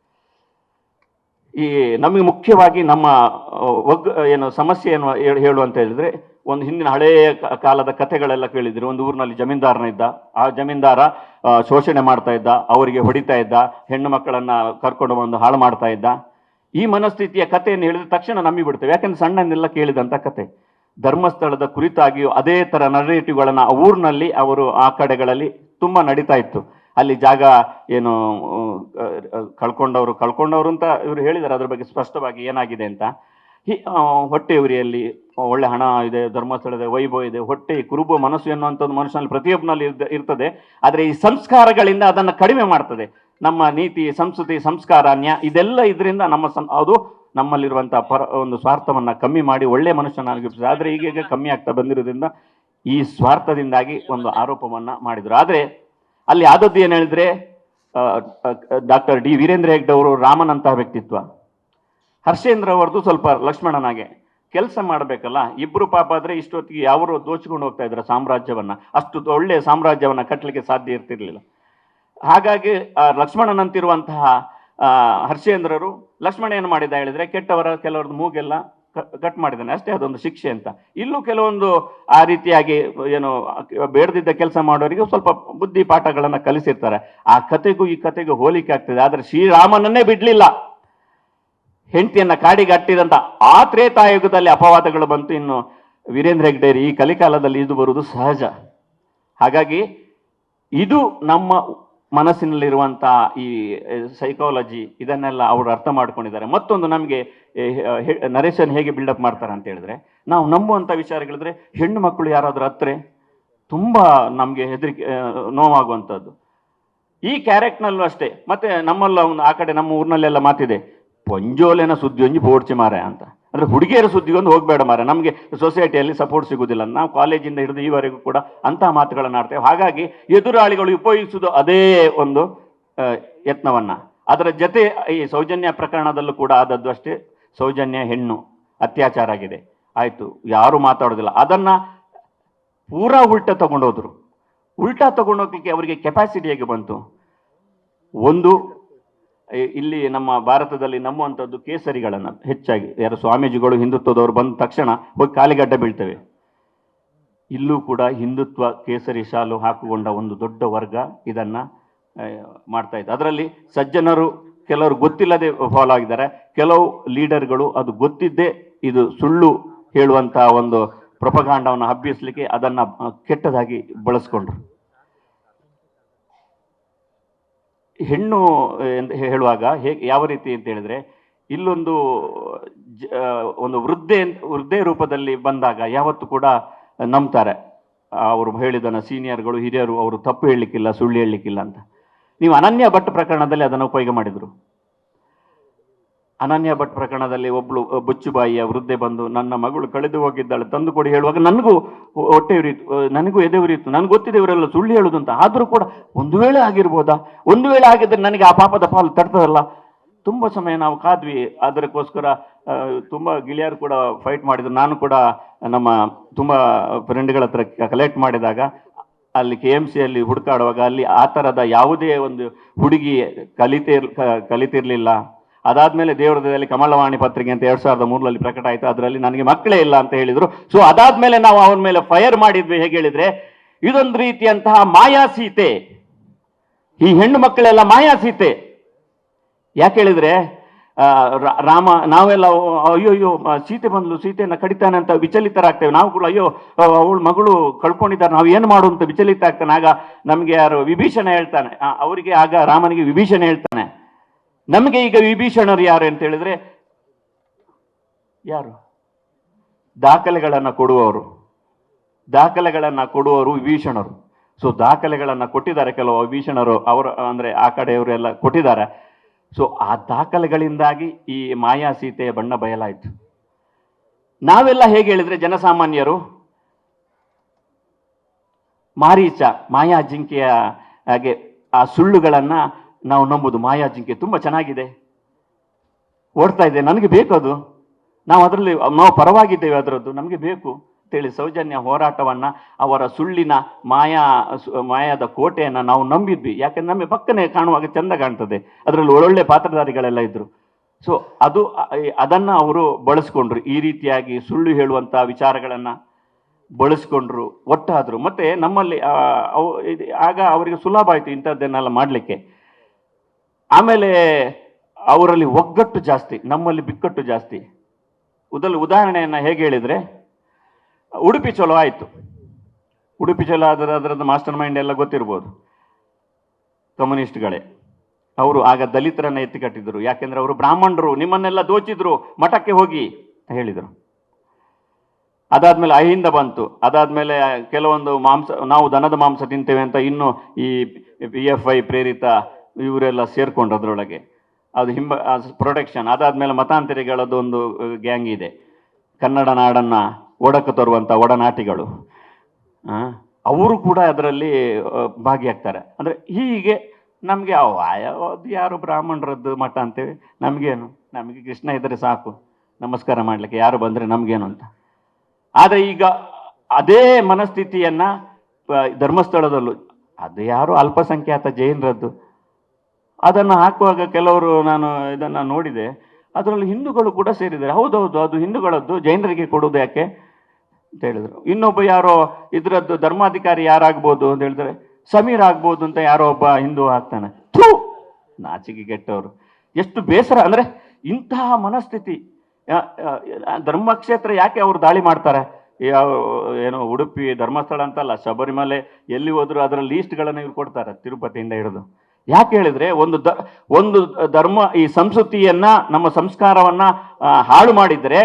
ಈ ನಮಗೆ ಮುಖ್ಯವಾಗಿ ನಮ್ಮ ಒಗ್, ಏನು ಸಮಸ್ಯೆ ಏನು ಹೇಳು ಅಂತ ಹೇಳಿದ್ರೆ, ಒಂದು ಹಿಂದಿನ ಹಳೆಯ ಕಾಲದ ಕಥೆಗಳೆಲ್ಲ ಕೇಳಿದ್ರು. ಒಂದು ಊರಿನಲ್ಲಿ ಜಮೀನ್ದಾರನಿದ್ದ ಆ ಜಮೀನ್ದಾರ ಶೋಷಣೆ ಮಾಡ್ತಾ ಇದ್ದ, ಅವರಿಗೆ ಹೊಡಿತಾ ಇದ್ದ, ಹೆಣ್ಣು ಮಕ್ಕಳನ್ನ ಕರ್ಕೊಂಡು ಬಂದು ಹಾಳು ಮಾಡ್ತಾ ಇದ್ದ. ಈ ಮನಸ್ಥಿತಿಯ ಕಥೆಯನ್ನು ಹೇಳಿದ ತಕ್ಷಣ ನಂಬಿ ಬಿಡ್ತೇವೆ. ಯಾಕಂದ್ರೆ ಸಣ್ಣನೆಲ್ಲ ಕೇಳಿದಂಥ ಕತೆ ಧರ್ಮಸ್ಥಳದ ಕುರಿತಾಗಿಯೂ ಅದೇ ಥರ ನರೇಟಿವ್ಗಳನ್ನು ಆ ಊರಿನಲ್ಲಿ ಅವರು ಆ ಕಡೆಗಳಲ್ಲಿ ತುಂಬ ನಡೀತಾ ಇತ್ತು. ಅಲ್ಲಿ ಜಾಗ ಏನು ಕಳ್ಕೊಂಡವರು ಕಳ್ಕೊಂಡವರು ಅಂತ ಇವರು ಹೇಳಿದ್ದಾರೆ ಅದ್ರ ಬಗ್ಗೆ ಸ್ಪಷ್ಟವಾಗಿ ಏನಾಗಿದೆ ಅಂತ. ಹಿ- ಹೊಟ್ಟೆ ಉರಿಯಲ್ಲಿ ಒಳ್ಳೆ ಹಣ ಇದೆ, ಧರ್ಮಸ್ಥಳದ ವೈಭವ ಇದೆ, ಹೊಟ್ಟೆ ಕುರುಬು ಮನಸ್ಸು ಎನ್ನುವಂಥದ್ದು ಮನುಷ್ಯನಲ್ಲಿ ಪ್ರತಿಯೊಬ್ಬನಲ್ಲಿ ಇರ್ತದೆ. ಆದರೆ ಈ ಸಂಸ್ಕಾರಗಳಿಂದ ಅದನ್ನು ಕಡಿಮೆ ಮಾಡ್ತದೆ. ನಮ್ಮ ನೀತಿ, ಸಂಸ್ಕೃತಿ, ಸಂಸ್ಕಾರ ನ್ಯಾಯ ಇದೆಲ್ಲ ಇದರಿಂದ ನಮ್ಮ ಸಂ, ಅದು ನಮ್ಮಲ್ಲಿರುವಂಥ ಪರ, ಒಂದು ಸ್ವಾರ್ಥವನ್ನು ಕಮ್ಮಿ ಮಾಡಿ ಒಳ್ಳೆ ಅನುಗಿಸ್ತದೆ ಆದರೆ ಈಗೀಗ ಕಮ್ಮಿ ಆಗ್ತಾ ಬಂದಿರೋದ್ರಿಂದ ಈ ಸ್ವಾರ್ಥದಿಂದಾಗಿ ಒಂದು ಆರೋಪವನ್ನು ಮಾಡಿದರು. ಆದರೆ ಅಲ್ಲಿ ಆದದ್ದು ಏನು ಹೇಳಿದ್ರೆ ಡಾಕ್ಟರ್ ಡಿ ವೀರೇಂದ್ರ ಹೆಗ್ಡೆ ಅವರು ರಾಮನಂತಹ ವ್ಯಕ್ತಿತ್ವ. ಹರ್ಷೇಂದ್ರ ಅವರದು ಸ್ವಲ್ಪ ಲಕ್ಷ್ಮಣನಾಗೆ. ಕೆಲಸ ಮಾಡಬೇಕಲ್ಲ ಇಬ್ಬರು ಪಾಪ ಆದರೆ ಇಷ್ಟೊತ್ತಿಗೆ ಯಾವರು ದೋಚಿಕೊಂಡು ಹೋಗ್ತಾ ಇದ್ರ ಸಾಮ್ರಾಜ್ಯವನ್ನು. ಅಷ್ಟು ಒಳ್ಳೆಯ ಸಾಮ್ರಾಜ್ಯವನ್ನು ಕಟ್ಟಲಿಕ್ಕೆ ಸಾಧ್ಯ ಇರ್ತಿರ್ಲಿಲ್ಲ. ಹಾಗಾಗಿ ಲಕ್ಷ್ಮಣನಂತಿರುವಂತಹ ಹರ್ಷೇಂದ್ರರು ಲಕ್ಷ್ಮಣ ಏನು ಮಾಡಿದ ಹೇಳಿದ್ರೆ, ಕೆಟ್ಟವರ ಕೆಲವರದ್ದು ಮೂಗೆಲ್ಲ ಕಟ್ ಮಾಡಿದ್ದಾನೆ. ಅಷ್ಟೇ ಅದೊಂದು ಶಿಕ್ಷೆ ಅಂತ. ಇಲ್ಲೂ ಕೆಲವೊಂದು ಆ ರೀತಿಯಾಗಿ ಏನು ಬೇಡದಿದ್ದ ಕೆಲಸ ಮಾಡೋರಿಗೆ ಸ್ವಲ್ಪ ಬುದ್ಧಿ ಪಾಠಗಳನ್ನು ಕಲಿಸಿರ್ತಾರೆ. ಆ ಕತೆಗೂ ಈ ಕತೆಗೂ ಹೋಲಿಕೆ ಆಗ್ತದೆ. ಆದ್ರೆ ಶ್ರೀರಾಮನನ್ನೇ ಬಿಡಲಿಲ್ಲ. ಹೆಂಡತಿಯನ್ನ ಕಾಡಿಗೆ ಅಟ್ಟಿದಂತ ಆ ತ್ರೇತಾಯುಗದಲ್ಲಿ ಅಪವಾದಗಳು ಬಂತು. ಇನ್ನು ವೀರೇಂದ್ರ ಹೆಗ್ಡೇರಿ ಈ ಕಲಿಕಾಲದಲ್ಲಿ ಇದು ಬರುವುದು ಸಹಜ. ಹಾಗಾಗಿ ಇದು ನಮ್ಮ ಮನಸ್ಸಿನಲ್ಲಿರುವಂಥ ಈ ಸೈಕಾಲಜಿ ಇದನ್ನೆಲ್ಲ ಅವರು ಅರ್ಥ ಮಾಡ್ಕೊಂಡಿದ್ದಾರೆ. ಮತ್ತೊಂದು ನಮಗೆ ನರೇಶನ್ ಹೇಗೆ ಬಿಲ್ಡಪ್ ಮಾಡ್ತಾರೆ ಅಂತ ಹೇಳಿದ್ರೆ, ನಾವು ನಂಬುವಂಥ ವಿಚಾರಗಳಿದ್ರೆ ಹೆಣ್ಣು ಮಕ್ಕಳು ಯಾರಾದರೂ ಹತ್ರೆ, ತುಂಬ ನಮಗೆ ಹೆದರಿಕೆ ನೋವಾಗುವಂಥದ್ದು ಈ ಕ್ಯಾರೆಕ್ಟ್ನಲ್ಲೂ ಅಷ್ಟೇ, ಮತ್ತೆ ನಮ್ಮಲ್ಲ ಒಂದು ಆ ಕಡೆ ನಮ್ಮ ಊರಿನಲ್ಲೆಲ್ಲ ಮಾತಿದೆ, ಪೊಂಜೋಲೆನ ಸುದ್ದಿ ಒಂಜಿ ಪೋಡ್ಚಿ ಮಾರೆ ಅಂತ. ಅಂದ್ರೆ ಹುಡುಗಿಯರ ಸುದ್ದಿಗೊಂದು ಹೋಗಬೇಡ ಮಾರೆ ನಮಗೆ ಸೊಸೈಟಿಯಲ್ಲಿ ಸಪೋರ್ಟ್ ಸಿಗುವುದಿಲ್ಲ ನಾವು ಕಾಲೇಜಿಂದ ಹಿಡಿದು ಈವರೆಗೂ ಕೂಡ ಅಂತಹ ಮಾತುಗಳನ್ನು ಆಡ್ತೇವೆ. ಹಾಗಾಗಿ ಎದುರಾಳಿಗಳು ಉಪಯೋಗಿಸುವುದು ಅದೇ ಒಂದು ಯತ್ನವನ್ನು. ಅದರ ಜೊತೆ ಈ ಸೌಜನ್ಯ ಪ್ರಕರಣದಲ್ಲೂ ಕೂಡ ಆದದ್ದು ಅಷ್ಟೇ. ಸೌಜನ್ಯ ಹೆಣ್ಣು ಅತ್ಯಾಚಾರ ಆಗಿದೆ. ಆಯಿತು, ಯಾರೂ ಮಾತಾಡೋದಿಲ್ಲ. ಅದನ್ನು ಪೂರಾ ಉಲ್ಟಾ ತಗೊಂಡೋದ್ರು. ಉಲ್ಟಾ ತಗೊಂಡೋಗ್ಲಿಕ್ಕೆ ಅವರಿಗೆ ಕೆಪಾಸಿಟಿ ಹೇಗೆ ಬಂತು? ಒಂದು ಇಲ್ಲಿ ನಮ್ಮ ಭಾರತದಲ್ಲಿ ನಂಬುವಂಥದ್ದು ಕೇಸರಿಗಳನ್ನು ಹೆಚ್ಚಾಗಿ, ಯಾರು ಸ್ವಾಮೀಜಿಗಳು ಹಿಂದುತ್ವದವರು ಬಂದ ತಕ್ಷಣ ಹೋಗಿ ಕಾಲಿಗಡ್ಡ ಬೀಳ್ತೇವೆ. ಇಲ್ಲೂ ಕೂಡ ಹಿಂದುತ್ವ ಕೇಸರಿ ಶಾಲು ಹಾಕಿಕೊಂಡ ಒಂದು ದೊಡ್ಡ ವರ್ಗ ಇದನ್ನ ಮಾಡ್ತಾ ಇದ್ದಾರೆ ಅದರಲ್ಲಿ ಸಜ್ಜನರು ಕೆಲವರು ಗೊತ್ತಿಲ್ಲದೆ ಫಾಲೋ ಆಗಿದ್ದಾರೆ. ಕೆಲವು ಲೀಡರ್ಗಳು ಅದು ಗೊತ್ತಿದ್ದೇ ಇದು ಸುಳ್ಳು ಹೇಳುವಂತಹ ಒಂದು ಪ್ರಪಗಾಂಡವನ್ನು ಹಬ್ಬಿಸಲಿಕ್ಕೆ ಅದನ್ನು ಕೆಟ್ಟದಾಗಿ ಬಳಸ್ಕೊಂಡ್ರು. ಹೆಣ್ಣು ಹೇಳುವಾಗ ಹೇಗೆ ಯಾವ ರೀತಿ ಅಂತ ಹೇಳಿದ್ರೆ, ಇಲ್ಲೊಂದು ಒಂದು ವೃದ್ಧೆ ವೃದ್ಧೆ ರೂಪದಲ್ಲಿ ಬಂದಾಗ ಯಾವತ್ತು ಕೂಡ ನಂಬ್ತಾರೆ. ಅವರು ಹೇಳಿದನ ಸೀನಿಯರ್ಗಳು, ಹಿರಿಯರು ಅವರು ತಪ್ಪು ಹೇಳಲಿಕ್ಕಿಲ್ಲ, ಸುಳ್ಳು ಹೇಳಲಿಕ್ಕಿಲ್ಲ ಅಂತ. ನೀವು ಅನನ್ಯ ಭಟ್ ಪ್ರಕರಣದಲ್ಲಿ ಅದನ್ನು ಉಪಯೋಗ ಮಾಡಿದರು. ಅನನ್ಯ ಭಟ್ ಪ್ರಕರಣದಲ್ಲಿ ಒಬ್ಳು ಬುಚ್ಚುಬಾಯಿಯ ವೃದ್ಧೆ ಬಂದು ನನ್ನ ಮಗಳು ಕಳೆದು ಹೋಗಿದ್ದಾಳೆ, ತಂದು ಕೊಡಿ ಹೇಳುವಾಗ ನನಗೂ ಹೊಟ್ಟೆ ಉರಿಯಿತು. ನನಗೂ ಎದೆ ಉರಿಯಿತು. ನನಗೆ ಗೊತ್ತಿದೆ ಇವರೆಲ್ಲ ಸುಳ್ಳು ಹೇಳುದು ಅಂತ. ಆದರೂ ಕೂಡ ಒಂದು ವೇಳೆ ಆಗಿರ್ಬೋದಾ? ಒಂದು ವೇಳೆ ಆಗಿದ್ರೆ ನನಗೆ ಆ ಪಾಪದ ಪಾಲು ತಡ್ತದಲ್ಲ ತುಂಬ ಸಮಯ ನಾವು ಕಾದ್ವಿ. ಅದಕ್ಕೋಸ್ಕರ ತುಂಬ ಗಿಳಿಯರು ಕೂಡ ಫೈಟ್ ಮಾಡಿದ್ರು. ನಾನು ಕೂಡ ನಮ್ಮ ತುಂಬ ಫ್ರೆಂಡ್ಗಳ ಹತ್ರ ಕಲೆಕ್ಟ್ ಮಾಡಿದಾಗ, ಅಲ್ಲಿ ಕೆ ಎಂ ಸಿಯಲ್ಲಿ ಹುಡುಕಾಡುವಾಗ ಅಲ್ಲಿ ಆ ಥರದ ಯಾವುದೇ ಒಂದು ಹುಡುಗಿ ಕಲಿತಿರ್ ಕಲಿತಿರ್ಲಿಲ್ಲ. ಅದಾದ್ಮೇಲೆ ದೇವರದಲ್ಲಿ ಕಮಲವಾಣಿ ಪತ್ರಿಕೆ ಅಂತ ಎರಡು ಸಾವಿರದ ಮೂರರಲ್ಲಿ ಪ್ರಕಟ ಆಯಿತು. ಅದರಲ್ಲಿ ನನಗೆ ಮಕ್ಕಳೇ ಇಲ್ಲ ಅಂತ ಹೇಳಿದರು. ಸೊ ಅದಾದ್ಮೇಲೆ ನಾವು ಅವನ ಮೇಲೆ ಫೈರ್ ಮಾಡಿದ್ವಿ. ಹೇಗೆ ಹೇಳಿದ್ರೆ, ಇದೊಂದು ರೀತಿಯಂತಹ ಮಾಯಾ ಸೀತೆ. ಈ ಹೆಣ್ಣು ಮಕ್ಕಳೆಲ್ಲ ಮಾಯಾ ಸೀತೆ. ಯಾಕೆ ಹೇಳಿದರೆ ರಾಮ, ನಾವೆಲ್ಲ, ಅಯ್ಯೋ ಅಯ್ಯೋ ಸೀತೆ ಬಂದ್ಲು, ಸೀತೆಯನ್ನು ಕಡಿತಾನೆ ಅಂತ ವಿಚಲಿತರಾಗ್ತೇವೆ. ನಾವು ಕೂಡ, ಅಯ್ಯೋ ಅವಳು ಮಗಳು ಕಳ್ಕೊಂಡಿದ್ದಾರೆ. ನಾವು ಏನು ಮಾಡು ಅಂತ ವಿಚಲಿತ ಆಗ್ತಾನೆ? ಆಗ ನಮಗೆ ಯಾರು ವಿಭೀಷಣ ಹೇಳ್ತಾನೆ. ಅವರಿಗೆ ಆಗ ರಾಮನಿಗೆ ವಿಭೀಷಣ ಹೇಳ್ತಾನೆ. ನಮಗೆ ಈಗ ವಿಭೀಷಣರು ಯಾರು ಅಂತ ಹೇಳಿದ್ರೆ ಯಾರು? ದಾಖಲೆಗಳನ್ನು ಕೊಡುವವರು. ದಾಖಲೆಗಳನ್ನು ಕೊಡುವವರು ವಿಭೀಷಣರು. ಸೊ ದಾಖಲೆಗಳನ್ನು ಕೊಟ್ಟಿದ್ದಾರೆ ಕೆಲವು ವಿಭೀಷಣರು, ಅವರು, ಅಂದರೆ ಆ ಕಡೆಯವರೆಲ್ಲ ಕೊಟ್ಟಿದ್ದಾರೆ. ಸೊ ಆ ದಾಖಲೆಗಳಿಂದಾಗಿ ಈ ಮಾಯಾ ಸೀತೆಯ ಬಣ್ಣ ಬಯಲಾಯಿತು. ನಾವೆಲ್ಲ ಹೇಗೆ ಹೇಳಿದ್ರೆ ಜನಸಾಮಾನ್ಯರು, ಮಾರೀಚ, ಮಾಯಾ ಜಿಂಕೆಯ ಹಾಗೆ ಆ ಸುಳ್ಳುಗಳನ್ನ ನಾವು ನಂಬುದು. ಮಾಯಾ ಜಿಂಕೆ ತುಂಬ ಚೆನ್ನಾಗಿದೆ. ಓಡ್ತಾ ಇದೆ. ನನಗೆ ಬೇಕು ಅದು. ನಾವು ಅದರಲ್ಲಿ, ನಾವು ಪರವಾಗಿದ್ದೇವೆ ಅದರದ್ದು. ನಮಗೆ ಬೇಕು. ಅಂತೇಳಿ ಸೌಜನ್ಯ ಹೋರಾಟವನ್ನ, ಅವರ ಸುಳ್ಳಿನ ಮಾಯಾ ಮಾಯಾದ ಕೋಟೆಯನ್ನು ನಾವು ನಂಬಿದ್ವಿ. ಯಾಕಂದ್ರೆ ನಮಗೆ ಪಕ್ಕನೆ ಕಾಣುವಾಗ ಚೆಂದ ಕಾಣ್ತದೆ. ಅದರಲ್ಲಿ ಒಳ್ಳೊಳ್ಳೆ ಪಾತ್ರಧಾರಿಗಳೆಲ್ಲ ಇದ್ದರು ಸೊ ಅದು ಅದನ್ನು ಅವರು ಬಳಸ್ಕೊಂಡ್ರು. ಈ ರೀತಿಯಾಗಿ ಸುಳ್ಳು ಹೇಳುವಂಥ ವಿಚಾರಗಳನ್ನ ಬಳಸ್ಕೊಂಡ್ರು. ಒಟ್ಟಾದರು. ಮತ್ತೆ ನಮ್ಮಲ್ಲಿ ಆಗ ಅವರಿಗೆ ಸುಲಭ ಆಯ್ತು ಇಂಥದ್ದನ್ನೆಲ್ಲ ಮಾಡ್ಲಿಕ್ಕೆ. ಆಮೇಲೆ ಅವರಲ್ಲಿ ಒಗ್ಗಟ್ಟು ಜಾಸ್ತಿ, ನಮ್ಮಲ್ಲಿ ಬಿಕ್ಕಟ್ಟು ಜಾಸ್ತಿ. ಉದಲ್, ಉದಾಹರಣೆಯನ್ನ ಹೇಗೆ ಹೇಳಿದ್ರೆ, ಉಡುಪಿ ಚಲೋ ಆಯಿತು. ಉಡುಪಿ ಚಲೋ ಆದರೆ ಅದರದ್ದು ಮಾಸ್ಟರ್ ಮೈಂಡ್ ಎಲ್ಲ ಗೊತ್ತಿರ್ಬೋದು. ಕಮ್ಯುನಿಸ್ಟ್ಗಳೇ. ಅವರು ಆಗ ದಲಿತರನ್ನು ಎತ್ತಿ ಕಟ್ಟಿದ್ರು. ಯಾಕೆಂದ್ರೆ ಅವರು ಬ್ರಾಹ್ಮಣರು, ನಿಮ್ಮನ್ನೆಲ್ಲ ದೋಚಿದ್ರು, ಮಠಕ್ಕೆ ಹೋಗಿ ಹೇಳಿದರು. ಅದಾದ್ಮೇಲೆ ಅಹಿಂದ ಬಂತು. ಅದಾದ್ಮೇಲೆ ಕೆಲವೊಂದು ಮಾಂಸ, ನಾವು ದನದ ಮಾಂಸ ತಿಂತೇವೆ ಅಂತ ಇನ್ನು ಈ ಪಿ ಎಫ್ ಐ ಪ್ರೇರಿತ ಇವರೆಲ್ಲ ಸೇರ್ಕೊಂಡು ಅದರೊಳಗೆ. ಅದು ಹಿಂಬ ಪ್ರೊಟೆಕ್ಷನ್ ಅದಾದಮೇಲೆ ಮತಾಂತರಿಗಳದ್ದು ಒಂದು ಗ್ಯಾಂಗ್ ಇದೆ. ಕನ್ನಡ ನಾಡನ್ನು ಒಡಕು ತರುವಂಥ ಒಡನಾಟಿಗಳು. ಅವರು ಕೂಡ ಅದರಲ್ಲಿ ಭಾಗಿಯಾಗ್ತಾರೆ. ಅಂದರೆ ಹೀಗೆ ನಮಗೆ ಅದು ಯಾರು ಬ್ರಾಹ್ಮಣರದ್ದು ಮಠ ಅಂತೇವೆ ನಮಗೇನು? ನಮಗೆ ಕೃಷ್ಣ ಇದ್ದರೆ ಸಾಕು. ನಮಸ್ಕಾರ ಮಾಡಲಿಕ್ಕೆ ಯಾರು ಬಂದರೆ ನಮಗೇನು ಅಂತ. ಆದರೆ ಈಗ ಅದೇ ಮನಸ್ಥಿತಿಯನ್ನು ಧರ್ಮಸ್ಥಳದಲ್ಲೂ, ಅದು ಯಾರು ಅಲ್ಪಸಂಖ್ಯಾತ ಜೈನರದ್ದು. ಅದನ್ನು ಹಾಕುವಾಗ ಕೆಲವರು ನಾನು ಇದನ್ನು ನೋಡಿದೆ. ಅದರಲ್ಲಿ ಹಿಂದೂಗಳು ಕೂಡ ಸೇರಿದ್ದಾರೆ. ಹೌದೌದು, ಅದು ಹಿಂದೂಗಳದ್ದು. ಜೈನರಿಗೆ ಕೊಡೋದು ಯಾಕೆ ಅಂತ ಹೇಳಿದರು. ಇನ್ನೊಬ್ಬ ಯಾರೋ ಇದರದ್ದು ಧರ್ಮಾಧಿಕಾರಿ ಯಾರಾಗ್ಬೋದು ಅಂತ ಹೇಳಿದ್ರೆ, ಸಮೀರ್ ಆಗ್ಬೋದು ಅಂತ ಯಾರೋ ಒಬ್ಬ ಹಿಂದೂ ಆಗ್ತಾನೆ. ಥೂ! ನಾಚಿಕೆ ಕೆಟ್ಟವರು. ಎಷ್ಟು ಬೇಸರ. ಅಂದರೆ ಇಂತಹ ಮನಸ್ಥಿತಿ. ಧರ್ಮಕ್ಷೇತ್ರ ಯಾಕೆ ಅವರು ದಾಳಿ ಮಾಡ್ತಾರೆ? ಯಾವ, ಏನೋ, ಉಡುಪಿ ಧರ್ಮಸ್ಥಳ ಅಂತಲ್ಲ, ಶಬರಿಮಲೆ ಎಲ್ಲಿ ಹೋದರೂ ಅದರ ಲೀಸ್ಟ್ಗಳನ್ನು ಇವ್ರು ಕೊಡ್ತಾರೆ ತಿರುಪತಿಯಿಂದ ಹಿಡಿದು. ಯಾಕೆ ಹೇಳಿದ್ರೆ ಒಂದು ದ, ಒಂದು ಧರ್ಮ, ಈ ಸಂಸ್ಕೃತಿಯನ್ನ, ನಮ್ಮ ಸಂಸ್ಕಾರವನ್ನ ಹಾಳು ಮಾಡಿದ್ರೆ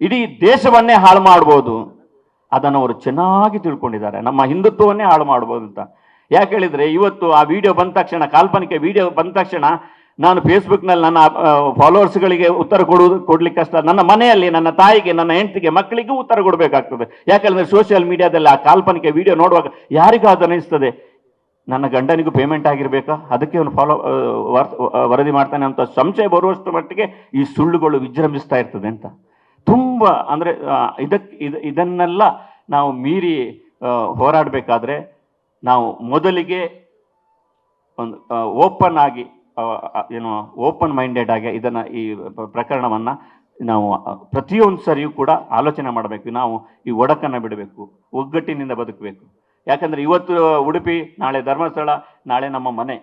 ಇಡೀ ದೇಶವನ್ನೇ ಹಾಳು ಮಾಡ್ಬೋದು. ಅದನ್ನು ಅವರು ಚೆನ್ನಾಗಿ ತಿಳ್ಕೊಂಡಿದ್ದಾರೆ. ನಮ್ಮ ಹಿಂದುತ್ವವನ್ನೇ ಹಾಳು ಮಾಡ್ಬೋದು ಅಂತ. ಯಾಕೆ ಹೇಳಿದ್ರೆ ಇವತ್ತು ಆ ವಿಡಿಯೋ ಬಂದ ತಕ್ಷಣ, ಕಾಲ್ಪನಿಕ ವಿಡಿಯೋ ಬಂದ ತಕ್ಷಣ ನಾನು ಫೇಸ್ಬುಕ್ನಲ್ಲಿ ನನ್ನ ಫಾಲೋವರ್ಸ್ಗಳಿಗೆ ಉತ್ತರ ಕೊಡುವುದು ಕೊಡ್ಲಿಕ್ಕೆ ಕಷ್ಟ ನನ್ನ ಮನೆಯಲ್ಲಿ ನನ್ನ ತಾಯಿಗೆ, ನನ್ನ ಹೆಂಡತಿಗೆ, ಮಕ್ಕಳಿಗೂ ಉತ್ತರ ಕೊಡಬೇಕಾಗ್ತದೆ. ಯಾಕಂದ್ರೆ ಸೋಷಿಯಲ್ ಮೀಡಿಯಾದಲ್ಲಿ ಆ ಕಾಲ್ಪನಿಕ ವಿಡಿಯೋ ನೋಡುವಾಗ ಯಾರಿಗೂ ಅದು ನನ್ನ ಗಂಡನಿಗೂ ಪೇಮೆಂಟ್ ಆಗಿರಬೇಕಾ? ಅದಕ್ಕೆ ಅವನು ಫಾಲೋ ವರದಿ ಮಾಡ್ತಾನೆ ಅಂತ ಸಂಶಯ ಬರುವಷ್ಟು ಮಟ್ಟಿಗೆ ಈ ಸುಳ್ಳುಗಳು ವಿಜೃಂಭಿಸ್ತಾ ಇರ್ತದೆ ಅಂತ. ತುಂಬ ಅಂದರೆ ಇದಕ್ಕೆ ಇದಕ್ ಇದನ್ನೆಲ್ಲ ನಾವು ಮೀರಿ ಹೋರಾಡಬೇಕಾದ್ರೆ ನಾವು ಮೊದಲಿಗೆ ಒಂದು ಓಪನ್ ಆಗಿ ಏನು ಓಪನ್ ಮೈಂಡೆಡ್ ಆಗಿ ಇದನ್ನು ಈ ಪ್ರಕರಣವನ್ನು ನಾವು ಪ್ರತಿಯೊಂದು ಸರಿಯೂ ಕೂಡ ಆಲೋಚನೆ ಮಾಡಬೇಕು. ನಾವು ಈ ಒಡಕನ್ನು ಬಿಡಬೇಕು, ಒಗ್ಗಟ್ಟಿನಿಂದ ಬದುಕಬೇಕು. ಯಾಕಂದ್ರೆ ಇವತ್ತು ಉಡುಪಿ, ನಾಳೆ ಧರ್ಮಸ್ಥಳ, ನಾಳೆ ನಮ್ಮ ಮನೆ.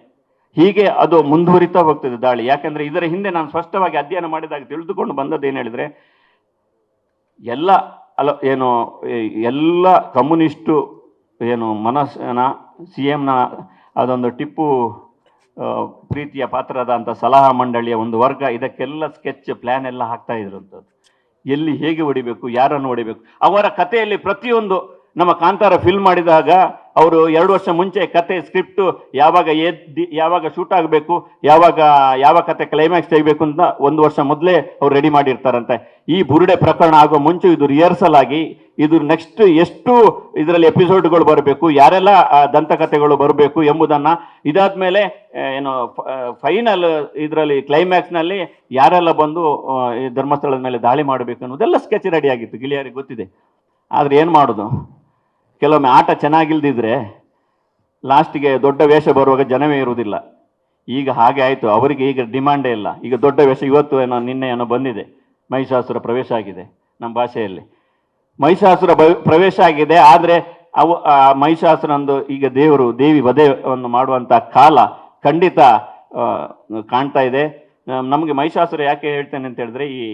ಹೀಗೆ ಅದು ಮುಂದುವರಿತಾ ಹೋಗ್ತದೆ ದಾಳಿ. ಯಾಕಂದರೆ ಇದರ ಹಿಂದೆ ನಾನು ಸ್ಪಷ್ಟವಾಗಿ ಅಧ್ಯಯನ ಮಾಡಿದಾಗ ತಿಳಿದುಕೊಂಡು ಬಂದದ್ದು ಏನು ಹೇಳಿದರೆ, ಎಲ್ಲ ಅಲ, ಏನು ಎಲ್ಲ ಕಮ್ಯುನಿಸ್ಟು, ಏನು, ಮನಸ್ಸನ, ಸಿ ಎಮ್ನ ಅದೊಂದು ಟಿಪ್ಪು ಪ್ರೀತಿಯ ಪಾತ್ರದ ಅಂತ ಸಲಹಾ ಮಂಡಳಿಯ ಒಂದು ವರ್ಗ, ಇದಕ್ಕೆಲ್ಲ ಸ್ಕೆಚ್ ಪ್ಲ್ಯಾನ್ ಎಲ್ಲ ಹಾಕ್ತಾ ಇದ್ರಂಥದ್ದು. ಎಲ್ಲಿ ಹೇಗೆ ಹೊಡಿಬೇಕು, ಯಾರನ್ನು ಹೊಡಿಬೇಕು, ಅವರ ಕಥೆಯಲ್ಲಿ ಪ್ರತಿಯೊಂದು ನಮ್ಮ ಕಾಂತಾರ ಫಿಲ್ಮ್ ಮಾಡಿದಾಗ ಅವರು ಎರಡು ವರ್ಷ ಮುಂಚೆ ಕತೆ ಸ್ಕ್ರಿಪ್ಟ್ ಯಾವಾಗ ಎದ್ದಿ, ಯಾವಾಗ ಶೂಟ್ ಆಗಬೇಕು, ಯಾವಾಗ, ಯಾವ ಕತೆ ಕ್ಲೈಮ್ಯಾಕ್ಸ್ ತೆಗಿಬೇಕು ಅಂತ ಒಂದು ವರ್ಷ ಮೊದಲೇ ಅವ್ರು ರೆಡಿ ಮಾಡಿರ್ತಾರಂತೆ. ಈ ಬುರುಡೆ ಪ್ರಕರಣ ಆಗೋ ಮುಂಚೆ ಇದು ರಿಹರ್ಸಲ್ ಆಗಿ, ಇದು ನೆಕ್ಸ್ಟ್ ಎಷ್ಟು ಇದರಲ್ಲಿ ಎಪಿಸೋಡ್ಗಳು ಬರಬೇಕು, ಯಾರೆಲ್ಲ ದಂತಕಥೆಗಳು ಬರಬೇಕು ಎಂಬುದನ್ನು ಇದಾದ ಮೇಲೆ ಏನು ಫೈನಲ್ ಇದರಲ್ಲಿ ಕ್ಲೈಮ್ಯಾಕ್ಸ್ನಲ್ಲಿ ಯಾರೆಲ್ಲ ಬಂದು ಧರ್ಮಸ್ಥಳದ ಮೇಲೆ ದಾಳಿ ಮಾಡಬೇಕು ಅನ್ನೋದೆಲ್ಲ ಸ್ಕೆಚ್ ರೆಡಿ ಆಗಿತ್ತು. ಗಿಳಿಯಾರಿಗೆ ಗೊತ್ತಿದೆ. ಆದರೆ ಏನು ಮಾಡೋದು? ಕೆಲವೊಮ್ಮೆ ಆಟ ಚೆನ್ನಾಗಿಲ್ದಿದ್ರೆ ಲಾಸ್ಟಿಗೆ ದೊಡ್ಡ ವೇಷ ಬರುವಾಗ ಜನವೇ ಇರುವುದಿಲ್ಲ. ಈಗ ಹಾಗೆ ಆಯಿತು. ಅವರಿಗೆ ಈಗ ಡಿಮಾಂಡೇ ಇಲ್ಲ. ಈಗ ದೊಡ್ಡ ವೇಷ ಇವತ್ತು ಏನೋ ನಿನ್ನೆ ಏನೋ ಬಂದಿದೆ. ಮಹಿಷಾಸುರ ಪ್ರವೇಶ ಆಗಿದೆ ನಮ್ಮ ಭಾಷೆಯಲ್ಲಿ. ಮಹಿಷಾಸುರ ಪ್ರವೇಶ ಆಗಿದೆ. ಆದರೆ ಅವು ಮಹಿಷಾಸುರಂದು ಈಗ ದೇವರು, ದೇವಿ ವಧೆಯನ್ನು ಮಾಡುವಂಥ ಕಾಲ ಖಂಡಿತ ಕಾಣ್ತಾ ಇದೆ. ನಮಗೆ ಮಹಿಷಾಸುರ ಯಾಕೆ ಹೇಳ್ತೇನೆ ಅಂತ ಹೇಳಿದ್ರೆ ಈ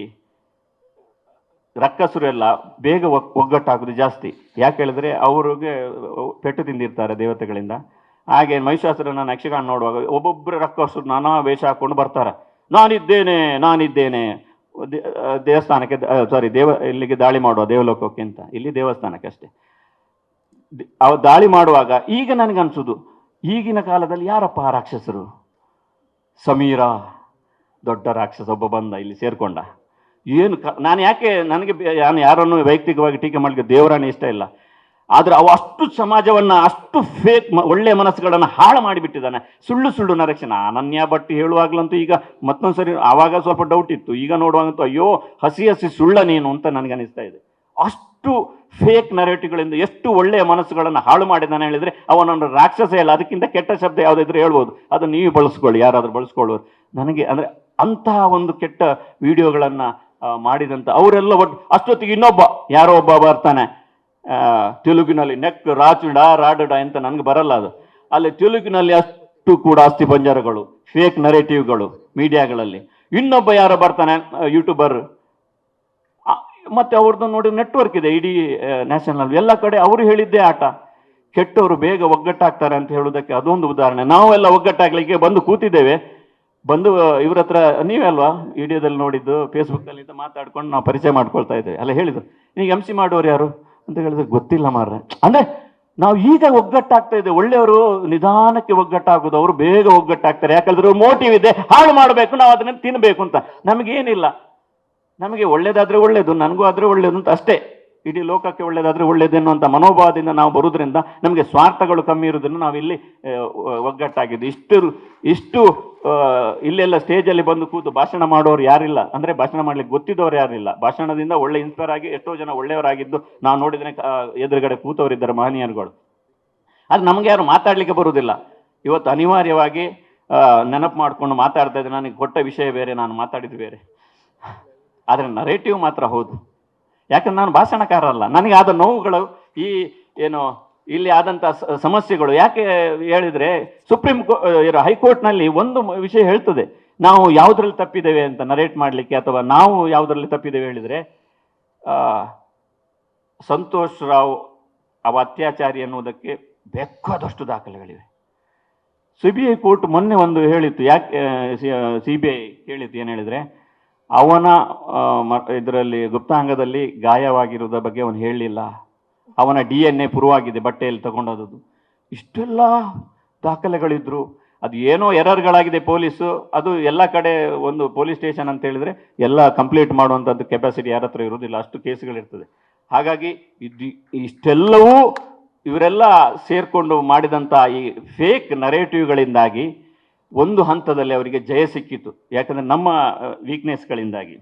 ರಕ್ಕಸರು ಎಲ್ಲ ಬೇಗ ಒಗ್- ಒಗ್ಗಟ್ಟಾಗೋದು ಜಾಸ್ತಿ. ಯಾಕೆ ಹೇಳಿದ್ರೆ ಅವ್ರಿಗೆ ಪೆಟ್ಟು ತಿಂದಿರ್ತಾರೆ ದೇವತೆಗಳಿಂದ. ಹಾಗೆ ಮಹಿಷಾಸುರನ ಯಕ್ಷಗಾನ ನೋಡುವಾಗ ಒಬ್ಬೊಬ್ಬರು ರಕ್ಕಸರು ನಾನಾ ವೇಷ ಹಾಕೊಂಡು ಬರ್ತಾರೆ. ನಾನಿದ್ದೇನೆ ನಾನಿದ್ದೇನೆ. ದೇವಸ್ಥಾನಕ್ಕೆ ಸಾರಿ ದೇವ, ಇಲ್ಲಿಗೆ ದಾಳಿ ಮಾಡುವ ದೇವಲೋಕಕ್ಕೆ ಅಂತ. ಇಲ್ಲಿ ದೇವಸ್ಥಾನಕ್ಕೆ ಅಷ್ಟೇ. ಅವ ದಾಳಿ ಮಾಡುವಾಗ ಈಗ ನನಗನ್ಸೋದು, ಈಗಿನ ಕಾಲದಲ್ಲಿ ಯಾರಪ್ಪ ರಾಕ್ಷಸರು? ಸಮೀರ, ದೊಡ್ಡ ರಾಕ್ಷಸ ಒಬ್ಬ ಬಂದ, ಇಲ್ಲಿ ಸೇರ್ಕೊಂಡ. ಏನು ನಾನು ಯಾಕೆ ನನಗೆ ನಾನು ಯಾರನ್ನು ವೈಯಕ್ತಿಕವಾಗಿ ಟೀಕೆ ಮಾಡಲಿಕ್ಕೆ ದೇವರಾಣಿ ಇಷ್ಟ ಇಲ್ಲ. ಆದರೆ ಅವು ಅಷ್ಟು ಸಮಾಜವನ್ನು ಅಷ್ಟು ಫೇಕ್ ಒಳ್ಳೆಯ ಮನಸ್ಸುಗಳನ್ನು ಹಾಳು ಮಾಡಿಬಿಟ್ಟಿದ್ದಾನೆ. ಸುಳ್ಳು ಸುಳ್ಳು ನರಕ್ಷಣ. ಅನನ್ಯ ಭಟ್ ಹೇಳುವಾಗ್ಲಂತೂ ಈಗ ಮತ್ತೊಂದು ಸರಿ ಆವಾಗ ಸ್ವಲ್ಪ ಡೌಟ್ ಇತ್ತು. ಈಗ ನೋಡುವಾಗಂತೂ ಅಯ್ಯೋ, ಹಸಿ ಹಸಿ ಸುಳ್ಳ ನೀನು ಅಂತ ನನಗೆ ಅನಿಸ್ತಾ ಇದೆ. ಅಷ್ಟು ಫೇಕ್ ನರೇಟಿವ್ಗಳಿಂದ ಎಷ್ಟು ಒಳ್ಳೆಯ ಮನಸ್ಸುಗಳನ್ನು ಹಾಳು ಮಾಡಿದ್ದಾನೆ ಹೇಳಿದರೆ ಅವನೊಂದು ರಾಕ್ಷಸ ಇಲ್ಲ ಅದಕ್ಕಿಂತ ಕೆಟ್ಟ ಶಬ್ದ ಯಾವುದಿದ್ರೆ ಹೇಳ್ಬೋದು. ಅದನ್ನು ನೀವು ಬಳಸ್ಕೊಳ್ಳಿ. ಯಾರಾದರೂ ಬಳಸ್ಕೊಳ್ಳೋರು ನನಗೆ ಅಂದರೆ ಅಂತಹ ಒಂದು ಕೆಟ್ಟ ವಿಡಿಯೋಗಳನ್ನು ಮಾಡಿದಂಥ ಅವರೆಲ್ಲ ಒಟ್ಟು ಅಷ್ಟೊತ್ತಿಗೆ ಇನ್ನೊಬ್ಬ, ಯಾರೋ ಒಬ್ಬ ಬರ್ತಾನೆ. ತೆಲುಗಿನಲ್ಲಿ ನೆಕ್ ರಾಚುಡ, ರಾಡಡ ಅಂತ ನನಗೆ ಬರಲ್ಲ ಅದು. ಅಲ್ಲಿ ತೆಲುಗಿನಲ್ಲಿ ಅಷ್ಟು ಕೂಡ ಅಸ್ಥಿ ಪಂಜರಗಳು ಫೇಕ್ ನರೇಟಿವ್ಗಳು ಮೀಡಿಯಾಗಳಲ್ಲಿ. ಇನ್ನೊಬ್ಬ ಯಾರೋ ಬರ್ತಾನೆ ಯೂಟ್ಯೂಬರ್ ಮತ್ತೆ ಅವ್ರದ್ದು ನೋಡಿ ನೆಟ್ವರ್ಕ್ ಇದೆ, ಇಡೀ ನ್ಯಾಷನಲ್ ಎಲ್ಲ ಕಡೆ ಅವರು ಹೇಳಿದ್ದೇ ಆಟ. ಕೆಟ್ಟವರು ಬೇಗ ಒಗ್ಗಟ್ಟಾಗ್ತಾರೆ ಅಂತ ಹೇಳೋದಕ್ಕೆ ಅದೊಂದು ಉದಾಹರಣೆ. ನಾವೆಲ್ಲ ಒಗ್ಗಟ್ಟಾಗ್ಲಿಕ್ಕೆ ಬಂದು ಕೂತಿದ್ದೇವೆ. ಬಂದು, ಇವ್ರ ಹತ್ರ ನೀವೇ ಅಲ್ವಾ? ವಿಡಿಯೋದಲ್ಲಿ ನೋಡಿದ್ದು ಫೇಸ್ಬುಕ್ಕಲ್ಲಿ ಅಂತ ಮಾತಾಡ್ಕೊಂಡು ನಾವು ಪರಿಚಯ ಮಾಡ್ಕೊಳ್ತಾ ಇದ್ದೇವೆ. ಅಲ್ಲ, ಹೇಳಿದ್ರು ಈಗ ಎಂ ಸಿ ಮಾಡೋರು ಯಾರು? ಅಂತ ಹೇಳಿದ್ರೆ, ಗೊತ್ತಿಲ್ಲ ಮಾರ್ರೆ. ಅಂದ್ರೆ, ನಾವು ಈಗ ಒಗ್ಗಟ್ಟಾಗ್ತಾ ಇದ್ದೇವೆ. ಒಳ್ಳೆಯವರು ನಿಧಾನಕ್ಕೆ ಒಗ್ಗಟ್ಟಾಗೋದು, ಅವರು ಬೇಗ ಒಗ್ಗಟ್ಟಾಗ್ತಾರೆ. ಯಾಕಂದ್ರೆ ಮೋಟಿವ್ ಇದೆ. ಹಾಳು ಮಾಡಬೇಕು, ನಾವು ಅದನ್ನ ತಿನ್ನಬೇಕು ಅಂತ. ನಮಗೇನಿಲ್ಲ. ನಮಗೆ ಒಳ್ಳೇದಾದ್ರೆ ಒಳ್ಳೇದು, ನನಗೂ ಆದರೆ ಒಳ್ಳೇದು ಅಂತ ಅಷ್ಟೇ. ಇಡೀ ಲೋಕಕ್ಕೆ ಒಳ್ಳೆಯದಾದರೆ ಒಳ್ಳೇದು ಎನ್ನುವಂಥ ಮನೋಭಾವದಿಂದ ನಾವು ಬರುವುದರಿಂದ ನಮಗೆ ಸ್ವಾರ್ಥಗಳು ಕಮ್ಮಿ ಇರೋದನ್ನು ನಾವು ಇಲ್ಲಿ ಆ, ಒಗ್ಗಟ್ಟಾಗಿದ್ದು. ಇಷ್ಟು ಇಷ್ಟು ಇಲ್ಲೆಲ್ಲ ಸ್ಟೇಜಲ್ಲಿ ಬಂದು ಕೂತು ಭಾಷಣ ಮಾಡೋರು ಯಾರಿಲ್ಲ. ಅಂದ್ರೆ ಭಾಷಣ ಮಾಡಲಿಕ್ಕೆ ಗೊತ್ತಿದ್ದವ್ರು ಯಾರಿಲ್ಲ. ಭಾಷಣದಿಂದ ಒಳ್ಳೆ ಇನ್ಸ್ಪೈರ್ ಆಗಿ ಎಷ್ಟೋ ಜನ ಒಳ್ಳೆಯವರಾಗಿದ್ದು ನಾವು ನೋಡಿದರೆ ಎದುರುಗಡೆ ಕೂತವರಿದ್ದಾರೆ ಮಹನೀಯರುಗಳು. ಅದು ನಮಗೆ ಯಾರು ಮಾತಾಡಲಿಕ್ಕೆ ಬರುವುದಿಲ್ಲ. ಇವತ್ತು ಅನಿವಾರ್ಯವಾಗಿ ನೆನಪು ಮಾಡಿಕೊಂಡು ಮಾತಾಡ್ತಾ ಇದ್ದೆ ನನಗೆ ಕೊಟ್ಟ ವಿಷಯ ಬೇರೆ ನಾನು ಮಾತಾಡಿದ್ದು ಬೇರೆ. ಆದರೆ ನರೇಟಿವ್ ಮಾತ್ರ ಹೌದು. ಯಾಕಂದ್ರೆ ನಾನು ಭಾಷಣಕಾರ ಅಲ್ಲ ನನಗೆ ಆದ ನೋವುಗಳು, ಈ ಏನು, ಇಲ್ಲಿ ಆದಂಥ ಸಮಸ್ಯೆಗಳು. ಯಾಕೆ ಹೇಳಿದ್ರೆ, ಸುಪ್ರೀಂ ಇರೋ ಹೈಕೋರ್ಟ್ನಲ್ಲಿ ಒಂದು ವಿಷಯ ಹೇಳ್ತದೆ. ನಾವು ಯಾವುದ್ರಲ್ಲಿ ತಪ್ಪಿದ್ದೇವೆ ಅಂತ ನರೇಟ್ ಮಾಡಲಿಕ್ಕೆ ಅಥವಾ ನಾವು ಯಾವುದರಲ್ಲಿ ತಪ್ಪಿದ್ದೇವೆ ಹೇಳಿದರೆ ಸಂತೋಷ್ ರಾವ್ ಅವ ಅತ್ಯಾಚಾರಿ ಅನ್ನುವುದಕ್ಕೆ ಬೇಕಾದಷ್ಟು ದಾಖಲೆಗಳಿವೆ. ಸಿ ಬಿ ಐ ಕೋರ್ಟ್ ಮೊನ್ನೆ ಒಂದು ಹೇಳಿತ್ತು. ಯಾಕೆ ಸಿ ಬಿ ಐ ಹೇಳಿತ್ತು ಏನು ಹೇಳಿದರೆ ಅವನ ಇದರಲ್ಲಿ ಗುಪ್ತಾಂಗದಲ್ಲಿ ಗಾಯವಾಗಿರುವುದ ಬಗ್ಗೆ ಅವನು ಹೇಳಲಿಲ್ಲ. ಅವನ ಡಿ ಎನ್ ಎ ಪುರುವಾಗಿದೆ ಬಟ್ಟೆಯಲ್ಲಿ ತಗೊಂಡೋದು ಇಷ್ಟೆಲ್ಲ ದಾಖಲೆಗಳಿದ್ರು. ಅದು ಏನೋ ಎರರ್ಗಳಾಗಿದೆ ಪೊಲೀಸು. ಅದು ಎಲ್ಲ ಕಡೆ ಒಂದು ಪೊಲೀಸ್ ಸ್ಟೇಷನ್ ಅಂತ ಹೇಳಿದರೆ ಎಲ್ಲ ಕಂಪ್ಲೀಟ್ ಮಾಡುವಂಥದ್ದು ಕೆಪಾಸಿಟಿ ಯಾರ ಹತ್ರ ಇರೋದಿಲ್ಲ ಅಷ್ಟು ಕೇಸ್ಗಳಿರ್ತದೆ. ಹಾಗಾಗಿ ಇದು, ಇಷ್ಟೆಲ್ಲವೂ ಇವರೆಲ್ಲ ಸೇರಿಕೊಂಡು ಮಾಡಿದಂಥ ಈ ಫೇಕ್ ನರೇಟಿವ್ಗಳಿಂದಾಗಿ ಒಂದು ಹಂತದಲ್ಲಿ ಅವರಿಗೆ ಜಯ ಸಿಕ್ಕಿತು. ಯಾಕಂದ್ರೆ ನಮ್ಮ ವೀಕ್ನೆಸ್ಗಳಿಂದಾಗಿ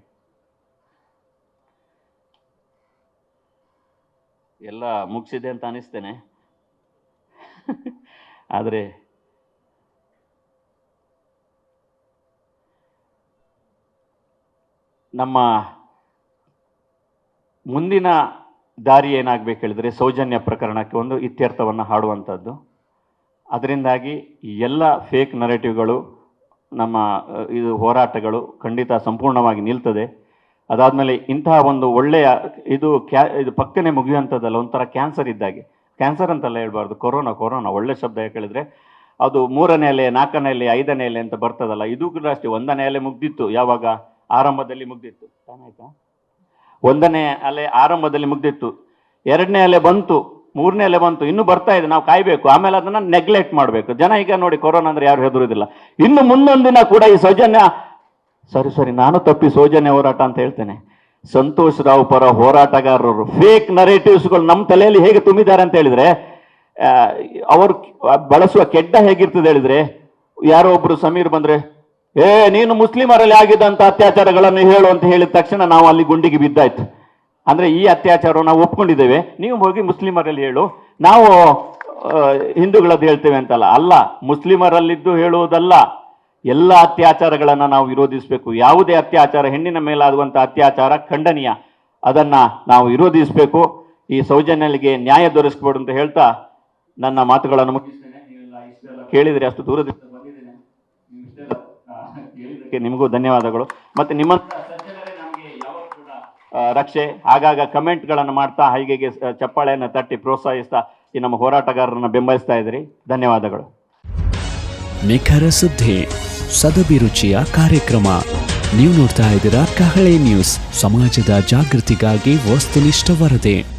ಎಲ್ಲ ಮುಗಿಸಿದೆ ಅಂತ ಅನಿಸ್ತೇನೆ. ಆದರೆ, ನಮ್ಮ ಮುಂದಿನ ದಾರಿ ಏನಾಗಬೇಕು ಹೇಳಿದ್ರೆ ಸೌಜನ್ಯ ಪ್ರಕರಣಕ್ಕೆ ಒಂದು ಇತ್ಯರ್ಥವನ್ನು ಹಾಡುವಂಥದ್ದು ಅದರಿಂದಾಗಿ ಎಲ್ಲ ಫೇಕ್ ನರೇಟಿವ್ಗಳು ನಮ್ಮ ಇದು ಹೋರಾಟಗಳು ಖಂಡಿತ ಸಂಪೂರ್ಣವಾಗಿ ನಿಲ್ತದೆ. ಅದಾದಮೇಲೆ ಇಂತಹ ಒಂದು ಒಳ್ಳೆಯ ಇದು ಕ್ಯಾ, ಇದು ಪಕ್ಕನೆ ಮುಗಿಯುವಂಥದ್ದಲ್ಲ, ಒಂಥರ ಕ್ಯಾನ್ಸರ್ ಇದ್ದಾಗೆ. ಕ್ಯಾನ್ಸರ್ ಅಂತೆಲ್ಲ ಹೇಳ್ಬಾರ್ದು, ಕೊರೋನಾ ಕೊರೋನಾ, ಒಳ್ಳೆ ಶಬ್ದ ಕೇಳಿದ್ರೆ. ಅದು ಮೂರನೇ ಅಲೆ, ನಾಲ್ಕನೇ ಅಲೆ, ಐದನೇ ಅಲೆ ಅಂತ ಬರ್ತದಲ್ಲ, ಇದು ಕೂಡ ಅಷ್ಟೇ, ಒಂದನೇ ಅಲೆ ಮುಗ್ದಿತ್ತು ಯಾವಾಗ? ಆರಂಭದಲ್ಲಿ ಮುಗ್ದಿತ್ತು. ಆಯ್ತಾ? ಒಂದನೇ ಅಲೆ ಆರಂಭದಲ್ಲಿ ಮುಗ್ದಿತ್ತು. ಎರಡನೇ ಅಲೆ ಬಂತು. ಮೂರನೇ ಬಂತು, ಇನ್ನು ಬರ್ತಾ ಇದೆ, ನಾವು ಕಾಯಬೇಕು. ಆಮೇಲೆ ಅದನ್ನ ನೆಗ್ಲೆಕ್ಟ್ ಮಾಡಬೇಕು. ಜನ ಈಗ ನೋಡಿ ಕೊರೋನಾ ಅಂದ್ರೆ ಯಾರು ಹೆದರುದಿಲ್ಲ ಇನ್ನು ಮುಂದೊಂದಿನ ಕೂಡ ಈ ಸೌಜನ್ಯ, ಸರಿ ಸರಿ, ನಾನು ತಪ್ಪಿ ಸೌಜನ್ಯ ಹೋರಾಟ ಅಂತ ಹೇಳ್ತೇನೆ. ಸಂತೋಷ್ ರಾವ್ ಪರ ಹೋರಾಟಗಾರರು ಫೇಕ್ ನರೇಟಿವ್ಸ್ಗಳು ನಮ್ಮ ತಲೆಯಲ್ಲಿ ಹೇಗೆ ತುಂಬಿದ್ದಾರೆ ಅಂತ ಹೇಳಿದ್ರೆ ಅವರು ಬಳಸುವ ಕೆಡ್ಡ ಹೇಗಿರ್ತದೆ ಹೇಳಿದ್ರೆ, ಯಾರೋ ಒಬ್ರು ಸಮೀರ್ ಬಂದ್ರೆ, ಏ, ನೀನು ಮುಸ್ಲಿಮರಲ್ಲಿ ಆಗಿದ್ದಂಥ ಅತ್ಯಾಚಾರಗಳನ್ನು ಹೇಳು ಅಂತ ಹೇಳಿದ ತಕ್ಷಣ ನಾವು ಅಲ್ಲಿ ಗುಂಡಿಗೆ ಬಿದ್ದಾಯ್ತು. ಅಂದ್ರೆ ಈ ಅತ್ಯಾಚಾರವನ್ನು ನಾವು ಒಪ್ಕೊಂಡಿದ್ದೇವೆ. ನೀವು ಹೋಗಿ ಮುಸ್ಲಿಮರಲ್ಲಿ ಹೇಳು. ನಾವು ಹಿಂದೂಗಳದ್ದು ಹೇಳ್ತೇವೆ ಅಂತಲ್ಲ. ಅಲ್ಲ, ಮುಸ್ಲಿಮರಲ್ಲಿದ್ದು ಹೇಳುವುದಲ್ಲ. ಎಲ್ಲ ಅತ್ಯಾಚಾರಗಳನ್ನು ನಾವು ವಿರೋಧಿಸಬೇಕು. ಯಾವುದೇ ಅತ್ಯಾಚಾರ, ಹೆಣ್ಣಿನ ಮೇಲಾಗುವಂಥ ಅತ್ಯಾಚಾರ ಖಂಡನೀಯ. ಅದನ್ನ ನಾವು ವಿರೋಧಿಸಬೇಕು. ಈ ಸೌಜನ್ಯಲಿಗೆ ನ್ಯಾಯ ದೊರಕಿಸ್ಬೋದು ಅಂತ ಹೇಳ್ತಾ ನನ್ನ ಮಾತುಗಳನ್ನು ಮುಗಿಸ್ತೇನೆ. ಕೇಳಿದರೆ ಅಷ್ಟು ದೂರದಿಂದ ನಿಮಗೂ ಧನ್ಯವಾದಗಳು. ಮತ್ತೆ ನಿಮ್ಮ ಸಜ್ಜನರೇ ನಮಗೆ ಯಾವಾಗ ಕೂಡ ಆ, ರಕ್ಷೆ. ಆಗಾಗ ಕಮೆಂಟ್ಗಳನ್ನು ಮಾಡ್ತಾ, ಹೈಗೆಗೆ ಚಪ್ಪಾಳೆಯನ್ನು ತಟ್ಟಿ ಪ್ರೋತ್ಸಾಹಿಸ್ತಾ ಈ ನಮ್ಮ ಹೋರಾಟಗಾರರನ್ನ ಬೆಂಬಲಿಸ್ತಾ ಇದ್ರಿ. ಧನ್ಯವಾದಗಳು. ನಿಖರ ಸುದ್ದಿ ಸದಭಿರುಚಿಯ ಕಾರ್ಯಕ್ರಮ. ನೀವು ನೋಡ್ತಾ ಇದ್ದೀರಾ ಕಹಳೆ ನ್ಯೂಸ್. ಸಮಾಜದ ಜಾಗೃತಿಗಾಗಿ ವಸ್ತುನಿಷ್ಠ ವರದಿ.